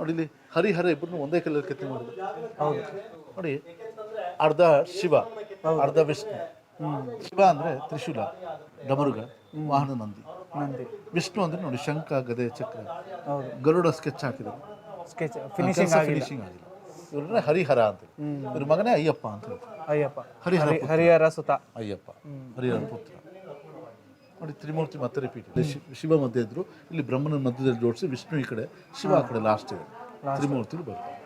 ನೋಡಿ ಇಲ್ಲಿ ಹರಿಹರ ಇಬ್ಬರು ಒಂದೇ ಕಲರ್ ಕೆತ್ತನೆ ಮಾಡಿದ್ರು. ಹೌದು. ನೋಡಿ ಅರ್ಧ ಶಿವ ಅರ್ಧ ವಿಷ್ಣು. ಶಿವ ಅಂದ್ರೆ ತ್ರಿಶೂಲ ಡಮರುಗ ವಾಹನ ನಂದಿ. ನಂದಿ. ವಿಷ್ಣು ಅಂದ್ರೆ ನೋಡಿ ಶಂಖ ಗದೆ ಚಕ್ರ. ಗರುಡ ಸ್ಕೆಚ್ ಹಾಕಿದ್ರು. ಸ್ಕೆಚ್ ಫಿನಿಶಿಂಗ್ ಫಿನಿಶಿಂಗ್ ಆಗಿಲ್ಲ. ಇವ್ರನ್ನ ಹರಿಹರ ಅಂತ ಇವ್ರ ಮಗನೇ ಅಯ್ಯಪ್ಪ ಅಂತ ಹೇಳ್ತಾರೆ ಅಯ್ಯಪ್ಪ. ಹರಿಹರ ಹರಿ- ಹರಿಹರ ಸುತ. ಅಯ್ಯಪ್ಪ. ಹರಿಹರ ಪುತ್ರ. ನೋಡಿ ತ್ರಿಮೂರ್ತಿ ಮತ್ತೆ ರಿಪೀಟ್ ಇದೆ ಶಿ- ಶಿವ ಮಧ್ಯೆ ಇದ್ರು. ಇಲ್ಲಿ ಬ್ರಹ್ಮನ ಮಧ್ಯದಲ್ಲಿ ಜೋಡಿಸಿ ವಿಷ್ಣು ಈ ಕಡೆ ಶಿವ ಆ ಕಡೆ ಲಾಸ್ಟ್ ಇದೆ. ತ್ರಿಮೂರ್ತಿ ಬರುತ್ತೆ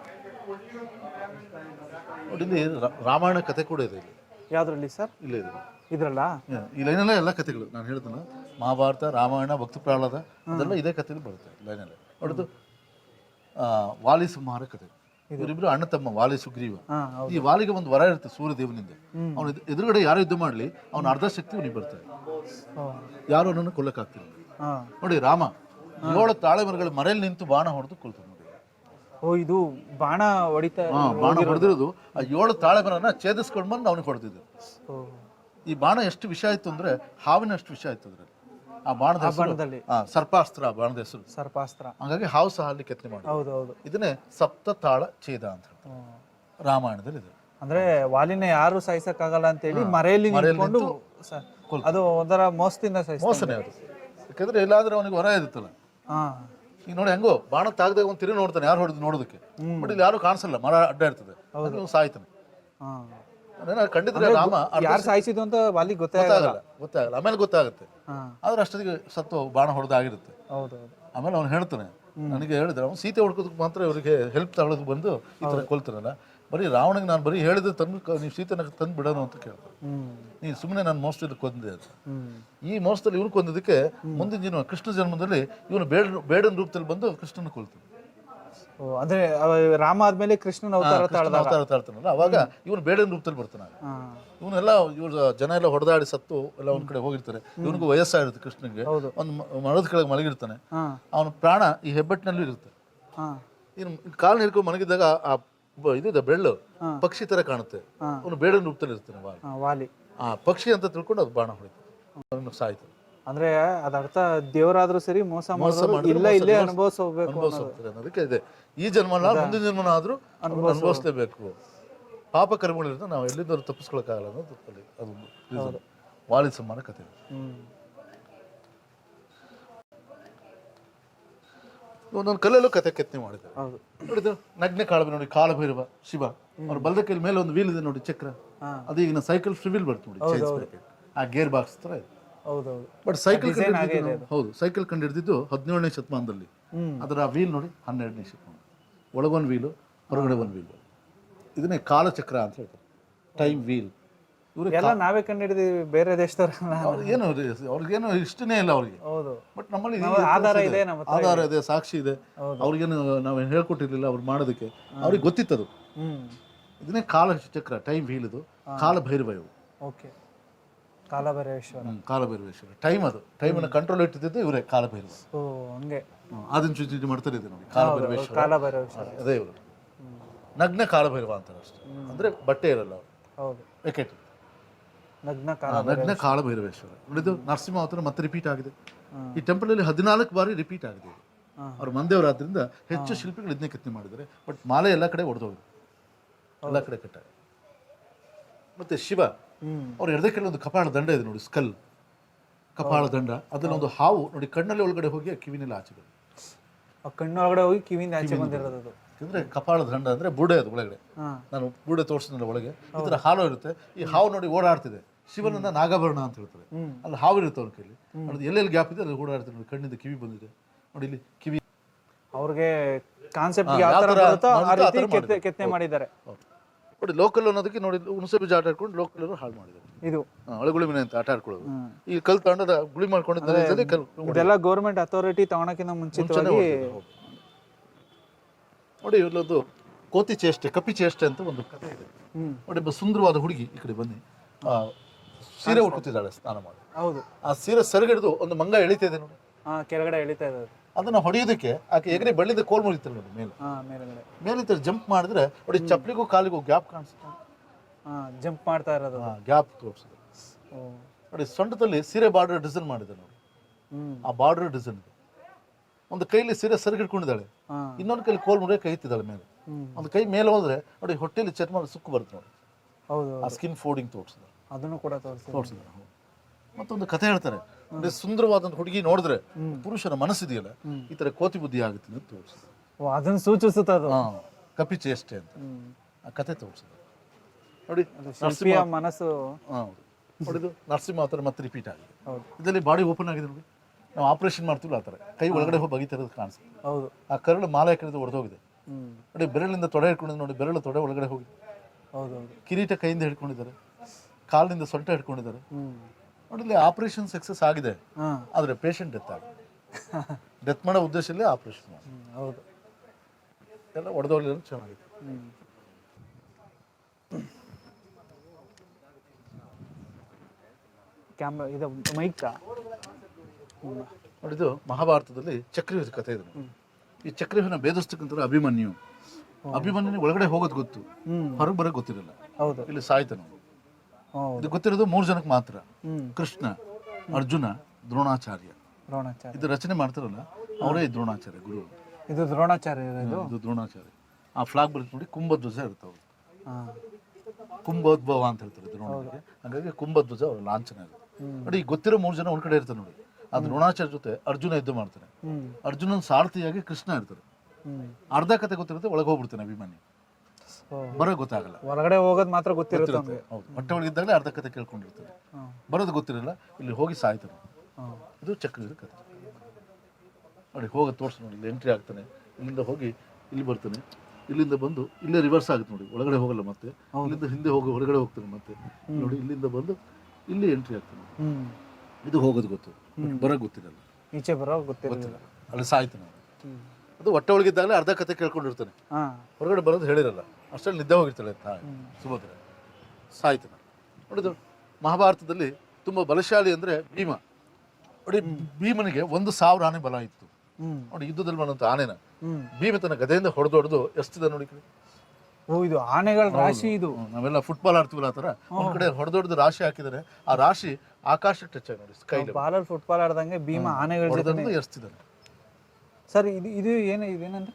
ನೋಡಿ ಇಲ್ಲಿ ರಾ- ರಾಮಾಯಣ ಕಥೆ ಕೂಡ ಇದೆ ಇಲ್ಲಿ. ಯಾವ್ದ್ರಲ್ಲಿ ಸರ್? ಇಲ್ಲೇ ಇದೆ. ಇದ್ರಲ್ಲ? ಈ ಲೈನಲ್ಲೇ ಎಲ್ಲ ಕಥೆಗಳು. ನಾನು ಹೇಳ್ತೇನೆ ಮಹಾಭಾರತ ರಾಮಾಯಣ ಭಕ್ತಿ ಪ್ರಹ್ಲಾದ ಅದೆಲ್ಲ ಇದೇ ಕಥೆಯಲ್ಲಿ ಬರುತ್ತೆ ಲೈನಲ್ಲೇ. ನೋಡಿದ್ದು ಆ, ವಾಲಿ ಸಂಹಾರ ಕಥೆ ಇವರಿಬ್ರು ಅಣ್ಣ ತಮ್ಮ ವಾಲಿ ಸುಗ್ರೀವ. ಹಾ ಈ ವಾಲಿಗೆ ಒಂದು ವರ ಇರುತ್ತೆ ಸೂರ್ಯದೇವನಿಂದ. ಅವನು ಎದುರುಗಡೆ ಯಾರು ಯುದ್ಧ ಮಾಡಲಿ ಅವನ ಅರ್ಧ ಶಕ್ತಿ ಅವನಿಗೆ ಬರ್ತಾರೆ ಯಾರು ಅವನನ್ನು ಕೊಲ್ಲಕ್ಕಾಗ್ತಿಲ್ಲ. ನೋಡಿ ರಾಮ ಏಳು ತಾಳೆ ಮರಗಳ ಮರೆಯಲ್ಲಿ ನಿಂತು ಬಾಣ ಹೊಡೆದು ನೋಡಿ. ಓ ಇದು ಬಾಣ ಹೊಡಿತಾ ಬಾಣ ಹೊಡೆದಿರೋದು. ಆ ಏಳು ತಾಳೆ ಮರನ ಛೇದಿಸ್ಕೊಂಡು ಬಂದು ಅವನಿಗೆ ಈ ಬಾಣ ಎಷ್ಟು ವಿಷ ಆಯ್ತು ಅಂದ್ರೆ ಹಾವಿನ ಅಷ್ಟು ವಿಷ ಆಯ್ತು ಅದ್ರಲ್ಲಿ. ಆ ಬಾಣದ ಬಾಣದಲ್ಲಿ. ಸರ್ಪಾಸ್ತ್ರ ಬಾಣದ ಹೆಸರು. ಸರ್ಪಾಸ್ತ್ರ. ಹಾಗಾಗಿ ಹಾವು ಸಹ ಅಲ್ಲಿ ಕೆತ್ತನೆ ಮಾಡಿ ಹೌದು ಹೌದು. ಇದನ್ನೇ ಸಪ್ತ ತಾಳ ಛೇದ ಅಂತ ರಾಮಾಯಣದಲ್ಲಿ ಇದೆ. ಅಂದ್ರೆ ವಾಲಿನ ಯಾರು ಸಾಯಿಸಕ್ಕಾಗಲ್ಲ ಅಂತೇಳಿ ಮರೆಯಲ್ಲಿ ನಿಂತ್ಕೊಂಡು ಸ- ಅದು ಒಂಥರ ಮೋಸದಿಂದ ಮೋಸನೇ ಅದು. ಯಾಕಂದ್ರೆ ಎಲ್ಲಾದ್ರೂ ಅವನಿಗೆ ಹೊರ ಇರುತ್ತಲ್ಲ. ಈಗ ನೋಡಿ ಹೆಂಗೋ ಬಾಣ ತಾಗದಾಗ ಒಂದು ತಿರುಗಿ ನೋಡ್ತಾನೆ ಯಾರು ಹೊಡೆದು ನೋಡೋದಕ್ಕೆ. ಬಟ್ ಇಲ್ಲಿ ಯಾರು ಕಾಣಿಸಲ್ಲ ಮರ ಅಡ್ಡ ಇರ್ತದೆ. ಅವ್ನು ಸಾಯ್ತಾನೆ. ಕಂಡಿದ್ರೆ ರಾಮ ಯಾರು ಸಾಯಿಸಿದ್ದು ಅಂತ ಅಲ್ಲಿ ಗೊತ್ತಾಗಲ್ಲ ಗೊತ್ತಾಗಲ್ಲ. ಆಮೇಲೆ ಗೊತ್ತಾಗುತ್ತೆ. ಆದ್ರೆ ಅಷ್ಟೊತ್ತಿಗೆ ಸತ್ತು ಬಾಣ ಹೊಡೆದಾಗಿರುತ್ತೆ. ಆಮೇಲೆ ಅವ್ನು ಹೇಳ್ತಾನೆ ನನಗೆ ಹೇಳಿದ್ರೆ ಅವ್ನು ಸೀತೆ ಹುಡ್ಕೋದಕ್ಕೆ ಮಾತ್ರ ಇವರಿಗೆ ಹೆಲ್ಪ್ ತಗೊಳ್ಳೋದು ಬಂದು ಈ ಥರ ಕೊಲ್ತಾನಲ್ಲ. ಬರೀ ರಾವಣಿಗೆ ನಾನು ಬರೀ ಹೇಳಿದ್ರೆ ತಂದು ನೀವು ಸೀತನ ತಂದು ಬಿಡೋಣ ಅಂತ ಕೇಳ್ತಾರೆ. ನೀನು ಸುಮ್ಮನೆ ನಾನು ಮೋಸದಲ್ಲಿ ಕೊಂದೆ ಅಂತ. ಈ ಮೋಸದಲ್ಲಿ ಇವನು ಕೊಂದಿದ್ದಕ್ಕೆ ಮುಂದಿನ ದಿನ ಕೃಷ್ಣ ಜನ್ಮದಲ್ಲಿ ಇವನು ಬೇಡ ಬೇಡನ ರೂಪದಲ್ಲಿ ಬಂದು ಕೃಷ್ಣನ ಕೊಲ್ತಾನೆ. ಅಂದ್ರೆ ರಾಮ ಆದ್ಮೇಲೆ ಕೃಷ್ಣನ ಅವತಾರ ತಾಳ್ತಾನಲ್ಲ ಅವಾಗ ಇವನು ಬೇಡನ ರೂಪದಲ್ಲಿ ಬರ್ತಾನೆ ಇವನ್ನೆಲ್ಲ ಇವ್ರ ಜನ ಎಲ್ಲ ಹೊಡೆದಾಡಿ ಸತ್ತು ಎಲ್ಲ ಒಂದ್ ಕಡೆ ಹೋಗಿರ್ತಾರೆ. ಇವನಿಗೂ ವಯಸ್ಸಾಗಿರುತ್ತೆ ಕೃಷ್ಣನಿಗೆ. ಒಂದು ಮರದ ಕೆಳಗೆ ಮಲಗಿರ್ತಾನೆ. ಅವನ ಪ್ರಾಣ ಈ ಹೆಬ್ಬೆಟ್ಟಿನಲ್ಲೂ ಇರುತ್ತೆ. ಇನ್ನು ಕಾಲು ಹಿಡ್ಕೊಂಡು ಮಲಗಿದ್ದಾಗ ಆ ಇದಿದೆ ಬೆಳ್ಳು. ಪಕ್ಷಿ ತರ ಕಾಣುತ್ತೆ. ಅವನು ಬೇಡನ ರೂಪದಲ್ಲಿ ಇರ್ತಾನೆ ವಾಲಿ. ಆ ಪಕ್ಷಿ ಅಂತ ತಿಳ್ಕೊಂಡು ಅದು ಬಾಣ ಹೊಡಿತು. ಅವನು ಸಾಯ್ತು. ಅಂದ್ರೆ ಅದರ್ಥ ದೇವರಾದ್ರೂ ಸರಿ ಮೋಸ ಇಲ್ಲ ಇಲ್ಲೇ ಮೋಸ- ಅನುಭವಿಸ್ ಹೋಗ್ಬೇಕು ಅನುಭವಿಸ್ ಹೋಗ್ತಾರೆ ಅನ್ನೋದಕ್ಕೆ ಇದೆ. ಈ ಜನ್ಮನ ಮುಂದಿನ ಜನ್ಮನ ಆದ್ರೂ ಅನುಭವಿಸ್ಲೇಬೇಕು. ಪಾಪ ಕರ್ಮಗಳಿಂದ ನಾವು ಎಲ್ಲಿಂದ ತಪ್ಪಿಸ್ಕೊಳಕ್ಕಾಗಲ್ಲ ಅನ್ನೋದು ಅದು. ವಾಲಿ ಸಮಾನ ಕಥೆ. ಒಂದೊಂದು ಕಲ್ಲಲ್ಲೂ ಕತೆ ಕೆತ್ತನೆ ಮಾಡಿದ್ದಾರೆ. ಹೌದು. ನೋಡಿದ್ರು ನಗ್ನೆ ಕಾಳು ನೋಡಿ ಕಾಳಭೈರವ ಶಿವ ಅವ್ರ ಬಲದ ಕೈಲಿ ಮೇಲೆ ಒಂದು ವೀಲ್ ಇದೆ ನೋಡಿ ಚಕ್ರ. ಅದು ಈಗಿನ ಸೈಕಲ್ ಫ್ರೀ ಬರ್ತು ಬರ್ತದೆ ನೋಡಿ chain. ಆ ಗೇರ್ ಬಾಕ್ಸ್ ತರ ಇದೆ. ಹೌದೌದು. ಬಟ್ ಸೈಕಲ್ ಹೌದು ಸೈಕಲ್ ಕಂಡಿಡ್ದಿದ್ದು ಹದಿನೇಳನೇ ಶತಮಾನದಲ್ಲಿ. ಅದರ ವೀಲ್ ನೋಡಿ ಹನ್ನೆರಡನೇ ಶತಮಾನ. ಒಳಗೊಂದು ವೀಲು ಹೊರಗಡೆ ಒಂದು ವೀಲು ಇದನ್ನೇ ಕಾಲಚಕ್ರ ಅಂತ ಹೇಳ್ತಾರೆ. ಟೈಮ್ ವೀಲ್ ಎಲ್ಲ ನಾವೇ ಕಂಡಿಡಿದೀವಿ ಬೇರೆ ದೇಶದವ್ರಲ್ಲ. ಏನು ಅವ್ರಿಗೇನು ಇಷ್ಟನೇ ಇಲ್ಲ ಅವ್ರಿಗೆ. ಹೌದು. ಬಟ್ ನಮ್ಮಲ್ಲಿ ಆಧಾರ ಇದೆ. ಆಧಾರ ಇದೆ. ಸಾಕ್ಷಿ ಇದೆ. ಅವ್ರಿಗೇನು ನಾವು ಹೇಳ್ಕೊಟ್ಟಿರ್ಲಿಲ್ಲ ಅವ್ರು ಮಾಡೋದಕ್ಕೆ. ಅವ್ರಿಗೆ ಗೊತ್ತಿತ್ತದು ಇದನ್ನೇ ಇದನ್ನೇ ಕಾಲಚಕ್ರ ಟೈಮ್ ಹೀಲಿದು ಕಾಲ ಭೈರವ ಇವು. ಓಕೆ. ಕಾಲಭೈರೇಶ್ವರ ಕಾಲ ಕಾಲಭೈರವೇಶ್ವರ ಟೈಮ್ ಅದು. ಟೈಮನ್ನು ಕಂಟ್ರೋಲ್ ಇಟ್ಟಿದ್ದು ಇವರೇ ಕಾಲಭೈರವ ಓ ಹಂಗೆ. ಅದನ್ನ ಚುಚ್ಚಿ ಮಾಡ್ತಾರೆ ಇದು ನೋಡಿ ಕಾಲಭೈರವೇಶ್ವರ ಕಾಲಭೈರೇಶ್ವರ ಅದೇ ಇವರು. ನಗ್ನ ಕಾಲಭೈರವ ಅಂತಾರೆ ಅಷ್ಟೇ. ಅಂದರೆ ಬಟ್ಟೆ ಇರಲ್ಲ ಅವರು. ಹೌದು. ವಿಕೆಟ್ ನಗ್ನ ಕಾಲ ಭೈರವೇಶ್ವರ ಉಳಿದು ನೋಡಿದ್ದು ನರಸಿಂಹ ಅವತಾರ ಮತ್ತೆ ರಿಪೀಟ್ ಆಗಿದೆ. ಈ ಟೆಂಪಲ್ ಅಲ್ಲಿ ಹದಿನಾಲ್ಕು ಬಾರಿ ರಿಪೀಟ್ ಆಗಿದೆ ಅವ್ರು ಮಂದೇವರಾದ್ರಿಂದ ಹೆಚ್ಚು ಶಿಲ್ಪಿಗಳು ಇದನ್ನೇ ಕೆತ್ತನೆ ಮಾಡಿದ್ದಾರೆ. ಬಟ್ ಮಾಲೆ ಎಲ್ಲ ಕಡೆ ಹೊಡೆದೋಗಿದೆ ಎಲ್ಲ ಕಡೆ ಕಟ್ಟ. ಮತ್ತೆ ಶಿವ ಅವ್ರು ಕಡೆ ಒಂದು ಕಪಾಳ ದಂಡ ಇದೆ ನೋಡಿ ಸ್ಕಲ್ ಕಪಾಳ ದಂಡ. ಅದನ್ನ ಒಂದು ಹಾವು ನೋಡಿ ಕಣ್ಣಲ್ಲಿ ಒಳಗಡೆ ಹೋಗಿ ಕಿವಿನಲ್ಲಿ ಆಚೆ ಬಂದು ಕಣ್ಣೊಳಗಡೆ ಹೋಗಿ ಕಿವಿಯಿಂದ ಆಚೆ ಬಂದಿರೋದು ಅಂದ್ರೆ ಕಪಾಳ ದಂಡ ಅಂದ್ರೆ ಬುಡೆ ಅದು ಒಳಗಡೆ. ನಾನು ಬುಡೆ ತೋರಿಸಿದ್ನಲ್ಲ ಒಳಗೆ. ಈ ಥರ ಹಾಲು ಇರುತ್ತೆ. ಈ ಹಾವು ನೋಡಿ ಓಡಾಡ್ತಿದೆ. ಶಿವನನ್ನ ನಾಗಾಭರಣ ಅಂತ ಹೇಳ್ತಾರೆ. ಅಲ್ಲಿ ಹಾವು ಇರುತ್ತೆ ಅವ್ನ ಕೈಲಿ. ನೋಡಿ ಎಲ್ಲೆಲ್ಲಿ ಗ್ಯಾಪ್ ಇದೆ ಅಲ್ಲಿ ಓಡಾಡ್ತಾರೆ ನೋಡಿ ಕಣ್ಣಿಂದ ಕಿವಿ ಬಂದಿದೆ. ನೋಡಿ ಇಲ್ಲಿ ಕಿವಿ. ಅವ್ರಿಗೆ ಕಾನ್ಸೆಪ್ಟ್ ಯಾವ ಬರುತ್ತೋ ಆ ರೀತಿ. ಕೆತ್ತನೆ ಮಾಡಿದ್ದಾರೆ. ನೋಡಿ ಲೋಕಲ್ ಅನ್ನೋದಕ್ಕೆ ನೋಡಿ ಹುಣಸೆ ಬೀಜ ಆಟ ಆಡ್ಕೊಂಡು ಲೋಕಲ್ ಹಾಳು ಮಾಡಿದ್ದಾರೆ. ಇದು. ಅಳಗುಳಿ ಮನೆ ಅಂತ ಆಟ ಆಡ್ಕೊಳ್ಳೋದು. ಈ ಕಲ್ ತಗೊಂಡದ ಗುಳಿ ಮಾಡ್ಕೊಂಡಿದ್ದಾರೆ ಕಲ್ ಇದೆಲ್ಲ ಗೌರ್ಮೆಂಟ್ ಅಥಾರಿಟಿ ತಗೊಳಕ್ಕಿಂತ ಮುಂಚಿತವಾಗಿ ನೋಡಿ ಇಲ್ಲೊಂದು ಕೋತಿ ಚೇಷ್ಟೆ ಕಪಿ ಚೇಷ್ಟೆ ಅಂತ ಒಂದು ಕಥೆ ಇದೆ. ಹ್ಮ್. ನೋಡಿ ಒಬ್ಬ ಸುಂದರವಾದ ಹುಡುಗಿ ಈ ಕಡೆ ಬನ್ನಿ. ಆ, ಸೀರೆ ಉಟ್ಕೊತಿದ್ದಾಳೆ ಸ್ನಾನ ಮಾಡಿ. ಹೌದು. ಆ ಸೀರೆ ಸೆರಗಿಡಿದು ಒಂದು ಮಂಗ ಎಳಿತಿದೆ ನೋಡಿ. ಹಾ ಕೆಳಗಡೆ ಎಳಿತಾ ಇದೆ ಅದನ್ನ ಹೊಡೆಯೋದಕ್ಕೆ ಆಕೆ ಎಗರೆ ಬಳ್ಳಿದ ಕೋಲ್ ಮುಗಿತಾರೆ ನೋಡಿ ಮೇಲೆ. ಹಾ ಮೇಲ್ಗಡೆ. ಮೇಲಿಂದ ಜಂಪ್ ಮಾಡಿದ್ರೆ ನೋಡಿ ಚಪ್ಪಲಿಗೂ ಕಾಲಿಗೂ ಗ್ಯಾಪ್ ಕಾಣಿಸುತ್ತೆ. ಹಾ ಜಂಪ್ ಮಾಡ್ತಾ ಇರೋದು ಗ್ಯಾಪ್ ತೋರಿಸಿದೆ ಓ. ನೋಡಿ ಸೊಂಟದಲ್ಲಿ ಸೀರೆ ಬಾರ್ಡರ್ ಡಿಸೈನ್ ಮಾಡಿದೆ ನೋಡಿ. ಹ್ಮ್. ಆ ಬಾರ್ಡರ್ ಡಿಸೈನ್ ಇದೆ. ಒಂದು ಕೈಲಿ ಸೀರೆ ಸರಿಗಿಡ್ಕೊಂಡಿದ್ದಾಳೆ ಹಾ. ಇನ್ನೊಂದು ಕೈಲಿ ಕೋಲ್ ಮುರಿಯ ಕೈ ಇತ್ತಿದ್ದಾಳೆ ಮೇಲೆ. ಹ್ಮ್. ಒಂದು ಕೈ ಮೇಲೆ ಹೋದ್ರೆ ನೋಡಿ ಹೊಟ್ಟೆಲಿ ಚರ್ಮ ಸುಕ್ಕು ಬರುತ್ತೆ ನೋಡಿ. ಹೌದು ಆ ಸ್ಕಿನ್ ಫೋಲ್ಡಿಂಗ್ ತೋರಿಸಿದ್ರು ಅದನ್ನು ಕೂಡ ತೋರಿಸಿ ತೋರಿಸಿದ್ರು ಮತ್ತೊಂದು ಕಥೆ ಹೇಳ್ತಾರೆ. ಅಂದ್ರೆ ಸುಂದರವಾದಂತ ಹುಡುಗಿ ನೋಡಿದ್ರೆ ಪುರುಷನ ಮನಸ್ಸಿದೆಯಲ್ಲ ಈ ತರ ಕೋತಿ ಬುದ್ಧಿ ಆಗುತ್ತೆ ಅಂತ ತೋರಿಸಿದ್ರು ಓ ಅದನ್ನು ಸೂಚಿಸುತ್ತ ಅದು? ಕಪಿ ಚೇಷ್ಟೆ ಅಂತ. ಆ ಕಥೆ ತೋರಿಸಿದ್ರು ನೋಡಿ ಶಿಲ್ಪಿಯ ಮನಸ್ಸು. ನೋಡಿದ್ದು ನರಸಿಂಹ ಅವತಾರ ಮತ್ತೆ ರಿಪೀಟ್ ಆಗಿದೆ. ಇದರಲ್ಲಿ ಬಾಡಿ ಓಪನ್ ಆಗಿದೆ ನೋಡಿ. ನಾವು ಆಪರೇಷನ್ ಮಾಡ್ತೀವಲ್ಲ ಆ ಥರ. ಕೈ ಒಳಗಡೆ ಹೋಗಿ ಬಗಿತಿರೋದು ಕಾಣಿಸ್ತು ಹೌದು. ಆ ಕರಳು ಮಾಲೆ ಕಡಿದು ಒಡೆದೋಗಿದೆ. ನೋಡಿ ಬೆರಳಿಂದ ತೊಡೆ ಹಿಡ್ಕೊಂಡಿದ್ದು ನೋಡಿ ಬೆರಳು ತೊಡೆ ಒಳಗಡೆ ಹೋಗಿದೆ. ಹೌದು. ಕಿರೀಟ ಕೈಯಿಂದ ಹಿಡ್ಕೊಂಡಿದ್ದಾರೆ. ಕಾಲಿನಿಂದ ಸೊಂಟ ಹಿಡ್ಕೊಂಡಿದ್ದಾರೆ. ಹ್ಮ್ ನೋಡಿ ಆಪರೇಷನ್ ಸಕ್ಸಸ್ ಆಗಿದೆ. ಆದರೆ ಪೇಷಂಟ್ ಡೆತ್ ಆಗಿದೆ. ಡೆತ್ ಮಾಡೋ ಉದ್ದೇಶದಲ್ಲಿ ಆಪರೇಷನ್ ಮಾಡಿ ಹೌದು. ಎಲ್ಲ ಒಡೆದೋಗ್ಲಿಲ್ಲ ಚೆನ್ನಾಗಿದೆ. ಕ್ಯಾಮ್ರಾ ಇದು ಮೈಕ್ ನೋಡಿದ್ದು ಮಹಾಭಾರತದಲ್ಲಿ ಚಕ್ರವ್ಯೂಹದ ಕಥೆ ಇದೆ. ಈ ಚಕ್ರವ್ಯೂಹನ ಭೇದಿಸ್ತಕ್ಕಂಥ ಅಭಿಮನ್ಯು. ಅಭಿಮನ್ಯು ಒಳಗಡೆ ಹೋಗೋದು ಗೊತ್ತು. ಹೊರಗೆ ಬರೋಕೆ ಗೊತ್ತಿರಲ್ಲ. ಹೌದು. ಇಲ್ಲಿ ಸಾಯ್ತಾನೆ ಇದು ಗೊತ್ತಿರೋದು ಮೂರು ಜನಕ್ಕೆ ಮಾತ್ರ. ಕೃಷ್ಣ ಅರ್ಜುನ ದ್ರೋಣಾಚಾರ್ಯ. ದ್ರೋಣಾಚಾರ್ಯ. ಇದು ರಚನೆ ಮಾಡ್ತಾರಲ್ಲ ಅವರೇ ದ್ರೋಣಾಚಾರ್ಯ ಗುರು. ಇದು ದ್ರೋಣಾಚಾರ್ಯ ಇದು ಇದು ದ್ರೋಣಾಚಾರ್ಯ. ಆ ಫ್ಲಾಗ್ ಬರುತ್ತೆ ನೋಡಿ ಕುಂಭಧ್ವಜ ಇರ್ತಾವೆ ಕುಂಭೋದ್ಭವ ಅಂತ ಹೇಳ್ತಾರೆ ದ್ರೋಣಾಚಾರ್ಯ ಹಾಗಾಗಿ ಕುಂಭಧ್ವಜ ಅವರ ಲಾಂಛನ ಇದೆ ನೋಡಿ ಗೊತ್ತಿರೋ ಮೂರು ಜನ ಒಂದ್ ಕಡೆ ಇರ್ತಾರೆ ನೋಡಿ. ಆ ದ್ರೋಣಾಚಾರ್ಯ ಜೊತೆ ಅರ್ಜುನ ಯುದ್ಧ ಮಾಡ್ತಾರೆ. ಅರ್ಜುನನ ಸಾರಥಿಯಾಗಿ ಕೃಷ್ಣ ಇರ್ತಾರೆ. ಅರ್ಧ ಕತೆ ಗೊತ್ತಿರುತ್ತೆ ಒಳಗೆ ಹೋಗ್ಬಿಡ್ತಾನೆ ಅಭಿಮಾನಿ. ಓ. ಬರೋ ಗೊತ್ತಾಗಲ್ಲ. ಹೊರಗಡೆ ಹೋಗೋದು ಮಾತ್ರ ಗೊತ್ತಿರುತ್ತೆ ಅವ್ನಿಗೆ ಹೌದು. ಹೊಟ್ಟೆ ಒಳಗಿದ್ದಾಗಲೇ ಅರ್ಧ ಕತೆ ಕೇಳ್ಕೊಂಡಿರ್ತಾನೆ ಹ್ಮ್ ಬರೋದು ಗೊತ್ತಿರಲ್ಲ ಇಲ್ಲಿ ಹೋಗಿ ಸಾಯ್ತಾನೆ ಹ್ಮ್ ಇದು ಚಕ್ರದ ಕತೆ. ನೋಡಿ ಹೋಗ ತೋರಿಸ್ ನೋಡಿ ಇಲ್ಲಿ ಎಂಟ್ರಿ ಆಗ್ತಾನೆ ಇಲ್ಲಿಂದ ಹೋಗಿ ಇಲ್ಲಿ ಬರ್ತಾನೆ ಇಲ್ಲಿಂದ ಬಂದು ಇಲ್ಲೇ ರಿವರ್ಸ್ ಆಗುತ್ತೆ ನೋಡಿ ಒಳಗಡೆ ಹೋಗಲ್ಲ ಮತ್ತೆ ಇಲ್ಲಿಂದ ಹಿಂದೆ ಹೋಗಿ ಹೊರಗಡೆ ಹೋಗ್ತಾನೆ ಮತ್ತೆ. ನೋಡಿ ಇಲ್ಲಿಂದ ಬಂದು ಇಲ್ಲಿ ಎಂಟ್ರಿ ಆಗ್ತಾನೆ. ಹ್ಮ್. ಇದು ಹೋಗೋದು ಗೊತ್ತು ಬರೋದು ಗೊತ್ತಿರಲ್ಲ. ಈಚೆ ಬರೋ ಗೊತ್ತಿರಲ್ಲ ಅಲ್ಲಿ ಸಾಯ್ತಾನೆ ಅದು ಹೊಟ್ಟೆ ಒಳಗಿದ್ದಾಗಲೇ ಅರ್ಧ ಕತೆ ಕೇಳ್ಕೊಂಡಿರ್ತಾನೆ. ಹಾ. ಹೊರಗಡೆ ಬರೋದು ಹೇಳಿರಲ್ಲ. ಅಷ್ಟರಲ್ಲಿ ನಿದ್ದೆ ಹೋಗಿರ್ತಾಳೆ ತಾಯಿ ಸುಭದ್ರ. ಸಾಯ್ತಾನೆ. ನೋಡಿದ್ರು ಮಹಾಭಾರತದಲ್ಲಿ ತುಂಬ ಬಲಶಾಲಿ ಅಂದರೆ ಭೀಮ. ನೋಡಿ ಭೀಮನಿಗೆ ಒಂದು ಸಾವಿರ ಆನೆ ಬಲ ಇತ್ತು. ನೋಡಿ ಯುದ್ಧದಲ್ಲಿ ಬಂದಂಥ ಆನೆನ ಭೀಮ ತನ್ನ ಗದೆಯಿಂದ ಹೊಡೆದು ಹೊಡೆದು ಎಷ್ಟಿದೆ ನೋಡಿ ಕಡೆ. ಓ ಇದು ಆನೆಗಳ ರಾಶಿ ಇದು. ನಾವೆಲ್ಲ ಫುಟ್ಬಾಲ್ ಆಡ್ತೀವಲ್ಲ ಆ ಥರ. ಒಂದು ಕಡೆ ಹೊಡೆದು ಹೊಡೆದು ರಾಶಿ ಹಾಕಿದರೆ ಆ ರಾಶಿ ಆಕಾಶ ಟಚ್ ಆಗಿ ನೋಡಿ ಸ್ಕೈ ಬಾಲಲ್ಲಿ ಫುಟ್ಬಾಲ್ ಆಡ್ದಂಗೆ ಭೀಮ ಆನೆಗಳ ಎಷ್ಟಿದ್ದಾನೆ ಸರ್ ಇದು ಇದು ಏನು ಇದೇನಂದ್ರೆ?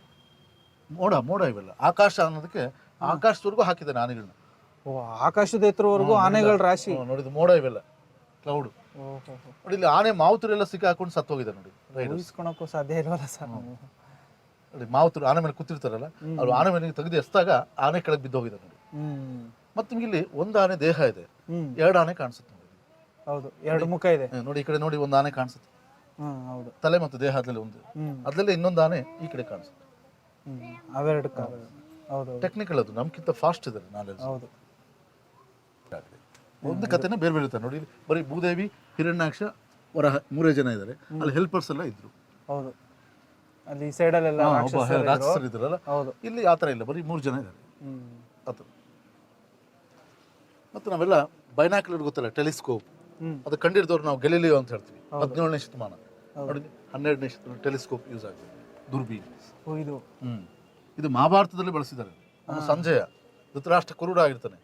ಮೋಡ ಮೋಡ ಇವೆಲ್ಲ. ಆಕಾಶ ಅನ್ನೋದಕ್ಕೆ ಆಕಾಶದವರೆಗೂ ಹಾಕಿದ್ದಾನೆ ಆನೆಗಳನ್ನ ಓ ಆಕಾಶದ ಎತ್ತರವರೆಗೂ ಆನೆಗಳ ರಾಶಿ. ನೋಡಿದ ಮೋಡ ಇವೆಲ್ಲ ಕ್ಲೌಡ್ ನೋಡಿ ಇಲ್ಲಿ ಆನೆ ಮಾವುತರೆಲ್ಲ ಸಿಕ್ಕಿ ಹಾಕೊಂಡು ಸತ್ತೋಗಿದೆ ನೋಡಿ ಊಹಿಸ್ಕೊಳಕ್ಕೂ ಸಾಧ್ಯ ಇರೋಲ್ಲ ಸರ್? ನಾವು ನೋಡಿ ಮಾವುತರು ಆನೆ ಮೇಲೆ ಕೂತಿರ್ತಾರಲ್ಲ ಅವ್ರು ಆನೆ ಮೇಲೆ ತೆಗೆದು ಎಸ್ದಾಗ ಆನೆ ಕೆಳಗೆ ಬಿದ್ದೋಗಿದೆ ನೋಡಿ. ಮತ್ತೆ ನಿಮ್ಗೆ ಇಲ್ಲಿ ಒಂದು ಆನೆ ದೇಹ ಇದೆ ಎರಡು ಆನೆ ಕಾಣಿಸುತ್ತೆ ನೋಡಿ. ಹೌದು ಎರಡು ಮುಖ ಇದೆ. ನೋಡಿ ಈ ಕಡೆ ನೋಡಿ ಒಂದು ಆನೆ ಕಾಣಿಸುತ್ತೆ. ಹೌದು. ತಲೆ ಮತ್ತು ದೇಹದಲ್ಲಿ ಅದ್ರಲ್ಲಿ ಒಂದು. ಅದ್ರಲ್ಲಿ ಇನ್ನೊಂದು ಆನೆ ಈ ಕಡೆ ಕಾಣಿಸುತ್ತೆ. ಅವೆರಡು ಟೆಕ್ನಿಕಲ್ ಅದು ನಮ್ಗಿಂತ ಫಾಸ್ಟ್ ಇದೆ ನಾಲೆಜ್ ಹೌದು. ಒಂದು ಕಥೆನೇ ಬೇರೆ ಬೇರೆ ಇರುತ್ತೆ ನೋಡಿ ಇಲ್ಲಿ ಬರೀ ಭೂದೇವಿ ಹಿರಣ್ಯಾಕ್ಷ ವರಹ ಮೂರೇ ಜನ ಇದ್ದಾರೆ. ಅಲ್ಲಿ ಹೆಲ್ಪರ್ಸ್ ಎಲ್ಲ ಇದ್ರು. ಹೌದು. ಅಲ್ಲಿ ಸೈಡಲ್ಲೆಲ್ಲ ಹಾ, ಒಬ್ಬ ರಾಕ್ಷಸರು ಇದ್ರಲ್ಲ. ಹೌದು. ಇಲ್ಲಿ ಆ ಥರ ಇಲ್ಲ. ಬರೀ ಮೂರು ಜನ ಇದ್ದಾರೆ. ಹ್ಮ್. ಆ ಥರ ಮತ್ತು ನಾವೆಲ್ಲ ಬೈನಾಕ್ಯುಲರ್ ಗೊತ್ತಲ್ಲ ಟೆಲಿಸ್ಕೋಪ್ ಹ್ಮ್. ಅದು ಕಂಡಿಡಿದವ್ರು ನಾವು ಗೆಲಿಲಿಯೋ ಅಂತ ಹೇಳ್ತೀವಿ. ಹದಿನೇಳನೇ ಶತಮಾನ. ನೋಡಿ ಹನ್ನೆರಡನೇ ಶತಮಾನ ಟೆಲಿಸ್ಕೋಪ್ ಯೂಸ್ ಆಗಿದೆ. ದುರ್ಬೀನ್. ಓ ಇದು. ಹ್ಮ್. ಇದು ಮಹಾಭಾರತದಲ್ಲಿ ಬಳಸಿದ್ದಾರೆ. ನಮ್ಮ ಸಂಜಯ ಧೃತರಾಷ್ಟ್ರ ಕುರುಡ ಆಗಿರ್ತಾನೆ.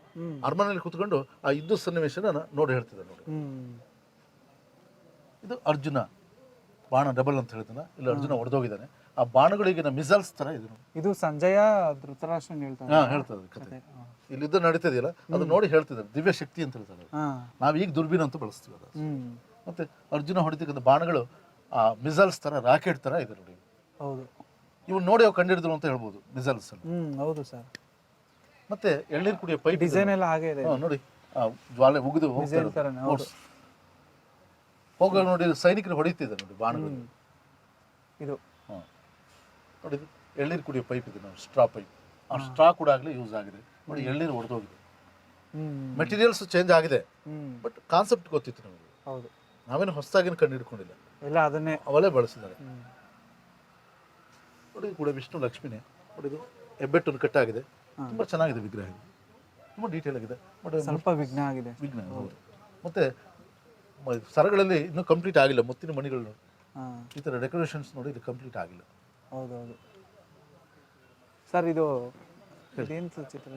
ಅರಮನೆಯಲ್ಲಿ ಕುತ್ಕೊಂಡು ಆ ಯುದ್ಧ ಸನ್ನಿವೇಶನ ನೋಡಿ ಹೇಳ್ತಿದ್ದಾರೆ ನೋಡಿ. ಇದು ಅರ್ಜುನ ಬಾಣ ಡಬಲ್ ಅಂತ ಹೇಳ್ತಾನೆ. ಇಲ್ಲಿ ಅರ್ಜುನ ಹೊಡೆದೋಗಿದ್ದಾನೆ ಆ ಬಾಣಗಳಿಗೆ ಮಿಸಲ್ಸ್ ತರ ಇದು ಇದು ಸಂಜಯ ಧೃತರಾಷ್ಟ್ರನ್ ಹೇಳ್ತಾನೆ. ಹಾ ಹೇಳ್ತದೆ ಕತೆ. ಇಲ್ಲಿ ಯುದ್ಧ ನಡೀತಿದೆಯಲ್ಲ ಅದು ನೋಡಿ ಹೇಳ್ತಿದ್ದಾರೆ. ದಿವ್ಯ ಶಕ್ತಿ ಅಂತ ಹೇಳ್ತಾರೆ ನಾವೀಗ ನಾವು ಈಗ ದುರ್ಬೀನ್ ಅಂತ ಬಳಸ್ತೀವಿ ಅದು. ಮತ್ತೆ ಅರ್ಜುನ ಹೊಡಿತಕ್ಕಂಥ ಬಾಣಗಳು ಆ ಮಿಸಲ್ಸ್ ತರ ರಾಕೆಟ್ ತರ ಇದೆ ನೋಡಿ. ಹೌದು. ಇವ್ನು ನೋಡಿ ಅವ್ರು ಕಂಡಿಡಿದ್ರು ಅಂತ ಹೇಳ್ಬೋದು ಅಲ್ಲಿ ಹ್ಮ್ ಹೌದು ಸರ್ ಮತ್ತೆ ಎಳ್ನೀರು ಕುಡಿಯೋ ಪೈಪ್ ಡಿಸೈನ್ ಎಲ್ಲ ಹಾಗೆ ಇದೆ. ನೋಡಿ. ಆ ಜ್ವಾಲೆ ಉಗಿದು ಡಿಸೈನ್ ತರನೇ ಹೌದು. ಹೋಗ ನೋಡಿ ಸೈನಿಕರು ಹೊಡಿತಿದೆ ನೋಡಿ ಬಾಣಗಳು. ಇದು. ಹಾಂ. ನೋಡಿ ಇದು ಎಳ್ನೀರು ಕುಡಿಯೋ ಪೈಪ್ ಇದೆ ನೋಡಿ ಸ್ಟ್ರಾ ಪೈಪ್ ಆ ಸ್ಟ್ರಾ ಕೂಡ ಆಗಲಿ ಯೂಸ್ ಆಗಿದೆ. ನೋಡಿ ಎಳ್ನೀರು ಹೊಡೆದೋಗಿದೆ ಹ್ಮ್. ಮೆಟೀರಿಯಲ್ಸ್ ಚೇಂಜ್ ಆಗಿದೆ. ಹ್ಮ್. ಬಟ್ ಕಾನ್ಸೆಪ್ಟ್ ಗೊತ್ತಿತ್ತು ನಮಗೆ. ಹೌದು. ನಾವೇನು ಹೊಸದಾಗಿ ಕಂಡು ಹಿಡ್ಕೊಂಡಿಲ್ಲ. ಎಲ್ಲ ಅದನ್ನೇ. ಅವಲೇ ಬಳಸಿದ್ದಾರೆ. ಹ್ಮ್. ನೋಡಿ ಕೂಡ ವಿಷ್ಣು ಲಕ್ಷ್ಮಿನೇ ನೋಡಿ ಇದು ಹೆಬ್ಬೆಟ್ಟನ್ನು ಕಟ್ಟಾಗಿದೆ. ತುಂಬ ಚೆನ್ನಾಗಿದೆ ವಿಗ್ರಹ ಇದು. ತುಂಬ ಡೀಟೇಲ್ ಆಗಿದೆ. ಬಟ್ ಸ್ವಲ್ಪ ವಿಘ್ನ ಆಗಿದೆ. ವಿಘ್ನ ಹೌದು. ಮತ್ತೆ ಸರಗಳಲ್ಲಿ ಇನ್ನೂ ಕಂಪ್ಲೀಟ್ ಆಗಿಲ್ಲ ಮುತ್ತಿನ ಮಣಿಗಳು. ಈ ಥರ ಡೆಕೋರೇಷನ್ಸ್ ನೋಡಿ ಇದು ಕಂಪ್ಲೀಟ್ ಆಗಿಲ್ಲ. ಹೌದೌದು. ಹೌದು ಸರ್ ಇದು ಏನು ಚಿತ್ರ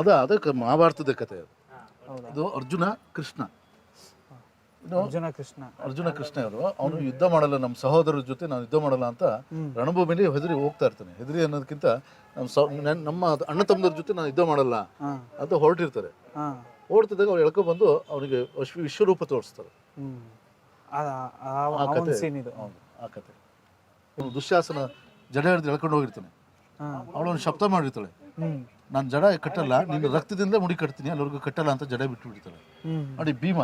ಅದ ಅದಕ್ಕೆ ಮಹಾಭಾರತದ ಕಥೆ ಅದು. ಹೌದಾ? ಇದು ಅರ್ಜುನ ಕೃಷ್ಣ. ಅರ್ಜುನ ಕೃಷ್ಣ. ಅರ್ಜುನ ಕೃಷ್ಣ ಅವರು ಅವನು ಯುದ್ಧ ಮಾಡಲ್ಲ ನಮ್ಮ ಸಹೋದರರ ಜೊತೆ ನಾನು ಯುದ್ಧ ಮಾಡಲ್ಲ ಅಂತ ರಣಭೂಮಿಲಿ ಹೆದರಿ ಹೋಗ್ತಾ ಇರ್ತಾನೆ. ಹೆದರಿ ಅನ್ನೋದಕ್ಕಿಂತ ನಮ್ಮ ನಮ್ಮ ಅಣ್ಣ ತಮ್ಮದ್ರ ಜೊತೆ ನಾನು ಯುದ್ಧ ಮಾಡಲ್ಲ ಅಂತ ಹೊರಟಿರ್ತಾರೆ. ಓಡ್ತಿದ್ದಾಗ ಅವ್ರು ಎಳ್ಕೊಬಂದು ಅವನಿಗೆ ವಿಶ್ವ ವಿಶ್ವರೂಪ ತೋರಿಸ್ತಾರೆ. ಆ ಕತೆ. ಅವನು ದುಶ್ಯಾಸನ ಜಡ ಹಿಡಿದು ಎಳ್ಕೊಂಡು ಹೋಗಿರ್ತಾನೆ. ಅವಳು ಒಂದು ಶಬ್ದ ಮಾಡಿರ್ತಾಳೆ. ನಾನು ಜಡ ಕಟ್ಟಲ್ಲ ನಿನ್ನ ರಕ್ತದಿಂದ ಮುಡಿ ಕಟ್ತೀನಿ ಅಲ್ಲಿವರೆಗೂ ಕಟ್ಟಲ್ಲ ಅಂತ ಜಡ ಬಿಟ್ಟು ಬಿಡ್ತಾಳೆ ನೋಡಿ ಭೀಮ.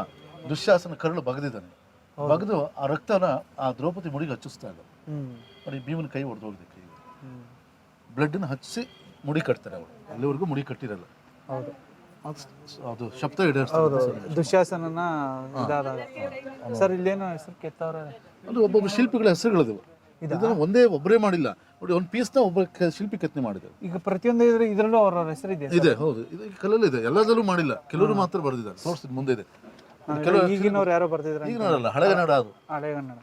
ದುಶ್ಯಾಸನ ಕರಳು ಬಗದಿದ್ದಾನೆ. ಬಗದು ಆ ರಕ್ತನ ಆ ದ್ರೌಪದಿ ಮುಡಿಗೆ ಹಚ್ಚಿಸ್ತಾ ಇದ್ದ ಅವ್ರಿಗೆ ಭೀಮನ ಕೈ ಹೊಡೆದು ಹೋಗಿದೆ ಕೈ ಬ್ಲಡ್ನ ಹಚ್ಚಿಸಿ ಮುಡಿ ಕಟ್ತಾರೆ ಅವರು ಅಲ್ಲಿವರೆಗೂ ಮುಡಿ ಕಟ್ಟಿರಲ್ಲ. ಹೌದು. ಅದು ಶಬ್ದ ಈಡೇರಿಸ್ತಾರೆ ದುಶ್ಯಾಸನನ ಇದಾದಾಗ. ಸರ್ ಇಲ್ಲೇನೋ ಹೆಸರು ಕೆತ್ತವ್ರೆ. ಅದು ಒಬ್ಬೊಬ್ಬ ಶಿಲ್ಪಿಗಳ ಹೆಸರುಗಳಿದವು. ಇದನ್ನ ಒಂದೇ ಒಬ್ಬರೇ ಮಾಡಿಲ್ಲ. ನೋಡಿ ಒಂದು ಪೀಸ್ನ ಒಬ್ಬ ಶಿಲ್ಪಿ ಕೆತ್ತನೆ ಮಾಡಿದ್ರು ಈಗ ಪ್ರತಿಯೊಂದು ಇದ್ರ ಇದರಲ್ಲೂ ಅವರ ಹೆಸರು ಇದೆ ಇದೆ ಹೌದು. ಇದು ಕಲ್ಲಲ್ಲಿ ಇದೆ ಎಲ್ಲದಲ್ಲೂ ಮಾಡಿಲ್ಲ. ಕೆಲವರು ಮಾತ್ರ ಬರೆದಿದ್ದಾರೆ. ತೋರಿಸಿದ ಮುಂದೆ ಇದೆ. ಈಗಿನವ್ರು ಯಾರೋ ಬರ್ತಿದ್ರ ಈಗ ಹಳೆಗನ್ನಡ ಅದು. ಹಳೆಗನ್ನಡ.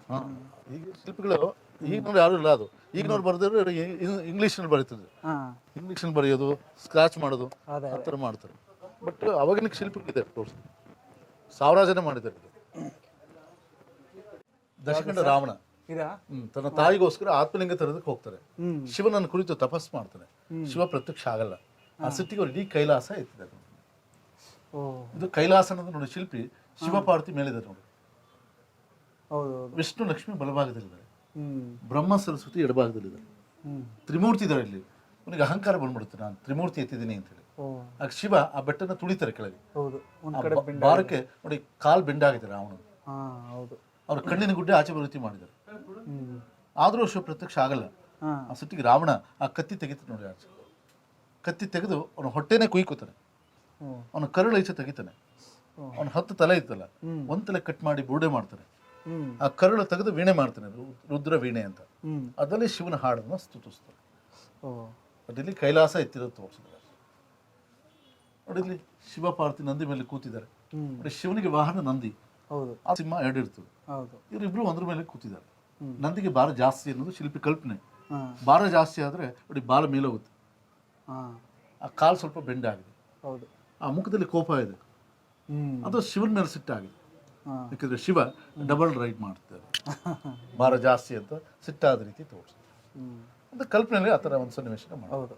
ಈಗ ಶಿಲ್ಪಿಗಳು ಈಗಿನವ್ರು ಯಾರು ಇಲ್ಲ ಅದು. ಈಗಿನವ್ರು ನೋಡಿ ಬರೆದ್ರೆ ಇಂಗ್ಲೀಷ್ನಲ್ಲಿ ಬರೀತಿದ್ರು ಇಂಗ್ಲೀಷ್ನಲ್ಲಿ ಬರೆಯೋದು ಸ್ಕ್ರಾಚ್ ಮಾಡೋದು ಆ ಥರ ಮಾಡ್ತಾರೆ. ಬಟ್ ಅವಾಗಿನ ಶಿಲ್ಪಿಗಳಿದೆ ತೋರಿಸಿ ಸಾವಿರ ಜನ ಮಾಡಿದ್ದಾರೆ ದಶಕಂಡ ರಾವಣ. ತನ್ನ ತಾಯಿಗೋಸ್ಕರ ಆತ್ಮಲಿಂಗ ತರೋದಕ್ಕೆ ಹೋಗ್ತಾರೆ. ಶಿವನ ಶಿವನನ್ನು ಕುರಿತು ತಪಸ್ ಮಾಡ್ತಾನೆ. ಶಿವ ಪ್ರತ್ಯಕ್ಷ ಆಗಲ್ಲ. ಆ ಸಿಟ್ಟಿಗೆ ಅವ್ರು ಇಡೀ ಕೈಲಾಸ ಎತ್ತಿದೆ ಇದು ಕೈಲಾಸ ಅನ್ನೋದು ನೋಡಿ ಶಿಲ್ಪಿ ಶಿವಪಾರ್ವತಿ ಮೇಲಿದೆ ನೋಡಿ. ಹೌದು ವಿಷ್ಣು ಲಕ್ಷ್ಮಿ ಬಲಭಾಗದಲ್ಲಿದ್ದಾರೆ. ಹ್ಮ್. ಬ್ರಹ್ಮ ಸರಸ್ವತಿ ಎಡಭಾಗದಲ್ಲಿದ್ದಾರೆ. ತ್ರಿಮೂರ್ತಿ ಇದ್ದಾರೆ ಇಲ್ಲಿ. ಅವನಿಗೆ ಅಹಂಕಾರ ಬಂದ್ಬಿಡುತ್ತೆ. ನಾನು ತ್ರಿಮೂರ್ತಿ ಎತ್ತಿದ್ದೀನಿ ಅಂತೇಳಿ. ಹೇಳಿ ಆಗ ಶಿವ ಆ ಬೆಟ್ಟನ ತುಳಿತಾರೆ ಕೆಳಗೆ. ಬಾರಕ್ಕೆ ನೋಡಿ ಕಾಲ್ ಬೆಂಡಾಗಿದ್ದಾರೆ ಅವನು ಅವ್ರ ಕಣ್ಣಿನ ಗುಡ್ಡೆ ಆಚೆ ಬರುತ್ತಿ ಮಾಡಿದ್ದಾರೆ. ಆದ್ರೂ ಶಿವ ಪ್ರತ್ಯಕ್ಷ ಆಗಲ್ಲ. ಆ ಸುತ್ತಿಗೆ ರಾವಣ ಆ ಕತ್ತಿ ತೆಗಿತ ನೋಡಿ ಆಚೆ. ಕತ್ತಿ ತೆಗೆದು ಅವನ ಹೊಟ್ಟೆನೇ ಕುಯ್ಕೋತಾನೆ. ಅವನ ಕರುಳು ಈಚೆ ತೆಗಿತಾನೆ. ಅವನ ಹತ್ತು ತಲೆ ಇತ್ತಲ್ಲ. ಒಂದ್ ತಲೆ ಕಟ್ ಮಾಡಿ ಬೂಡೆ ಮಾಡ್ತಾರೆ. ಆ ಕರುಳು ತೆಗೆದು ವೀಣೆ ಮಾಡ್ತಾನೆ ರುದ್ರ ವೀಣೆ ಅಂತ. ಅದರಲ್ಲಿ ಶಿವನ ಹಾಡನ್ನ ಸ್ತುತಿಸ್ತಾರೆ. ಬಟ್ ಕೈಲಾಸ ಎತ್ತಿರೋದು ತೋರಿಸಿದ್ದಾರೆ. ನೋಡಿ ಶಿವ ಪಾರ್ವತಿ ನಂದಿ ಮೇಲೆ ಕೂತಿದ್ದಾರೆ. ನೋಡಿ ಶಿವನಿಗೆ ವಾಹನ ನಂದಿ. ಹೌದು. ಆ ಸಿಂಹ ಎರಡಿರ್ತದೆ ಹೌದು. ಇವರಿಬ್ರು ಒಂದ್ರ ಮೇಲೆ ಕೂತಿದ್ದಾರೆ. ನಂದಿಗೆ ಭಾರ ಜಾಸ್ತಿ ಅನ್ನೋದು ಶಿಲ್ಪಿ ಕಲ್ಪನೆ. ಭಾರ ಜಾಸ್ತಿ ಆದ್ರೆ ನೋಡಿ ಬಾಲ ಮೇಲೋಗುತ್ತೆ. ಆ ಕಾಲು ಸ್ವಲ್ಪ ಬೆಂಡಾಗಿದೆ. ಆ ಮುಖದಲ್ಲಿ ಕೋಪ ಇದೆ. ಅದು ಶಿವನ ಮೇಲೆ ಸಿಟ್ಟಾಗಿದೆ ಯಾಕಂದ್ರೆ ಶಿವ ಡಬಲ್ ರೈಡ್ ಮಾಡ್ತಾರೆ. ಭಾರ ಜಾಸ್ತಿ ಅಂತ ಸಿಟ್ಟಾದ ರೀತಿ ತೋರಿಸ್ತಾರೆ ಅದು ಒಂದು ಕಲ್ಪನೆಯಲ್ಲಿ ಆ ಥರ ಒಂದು ಸನ್ನಿವೇಶ ಮಾಡಿ ಹೌದು.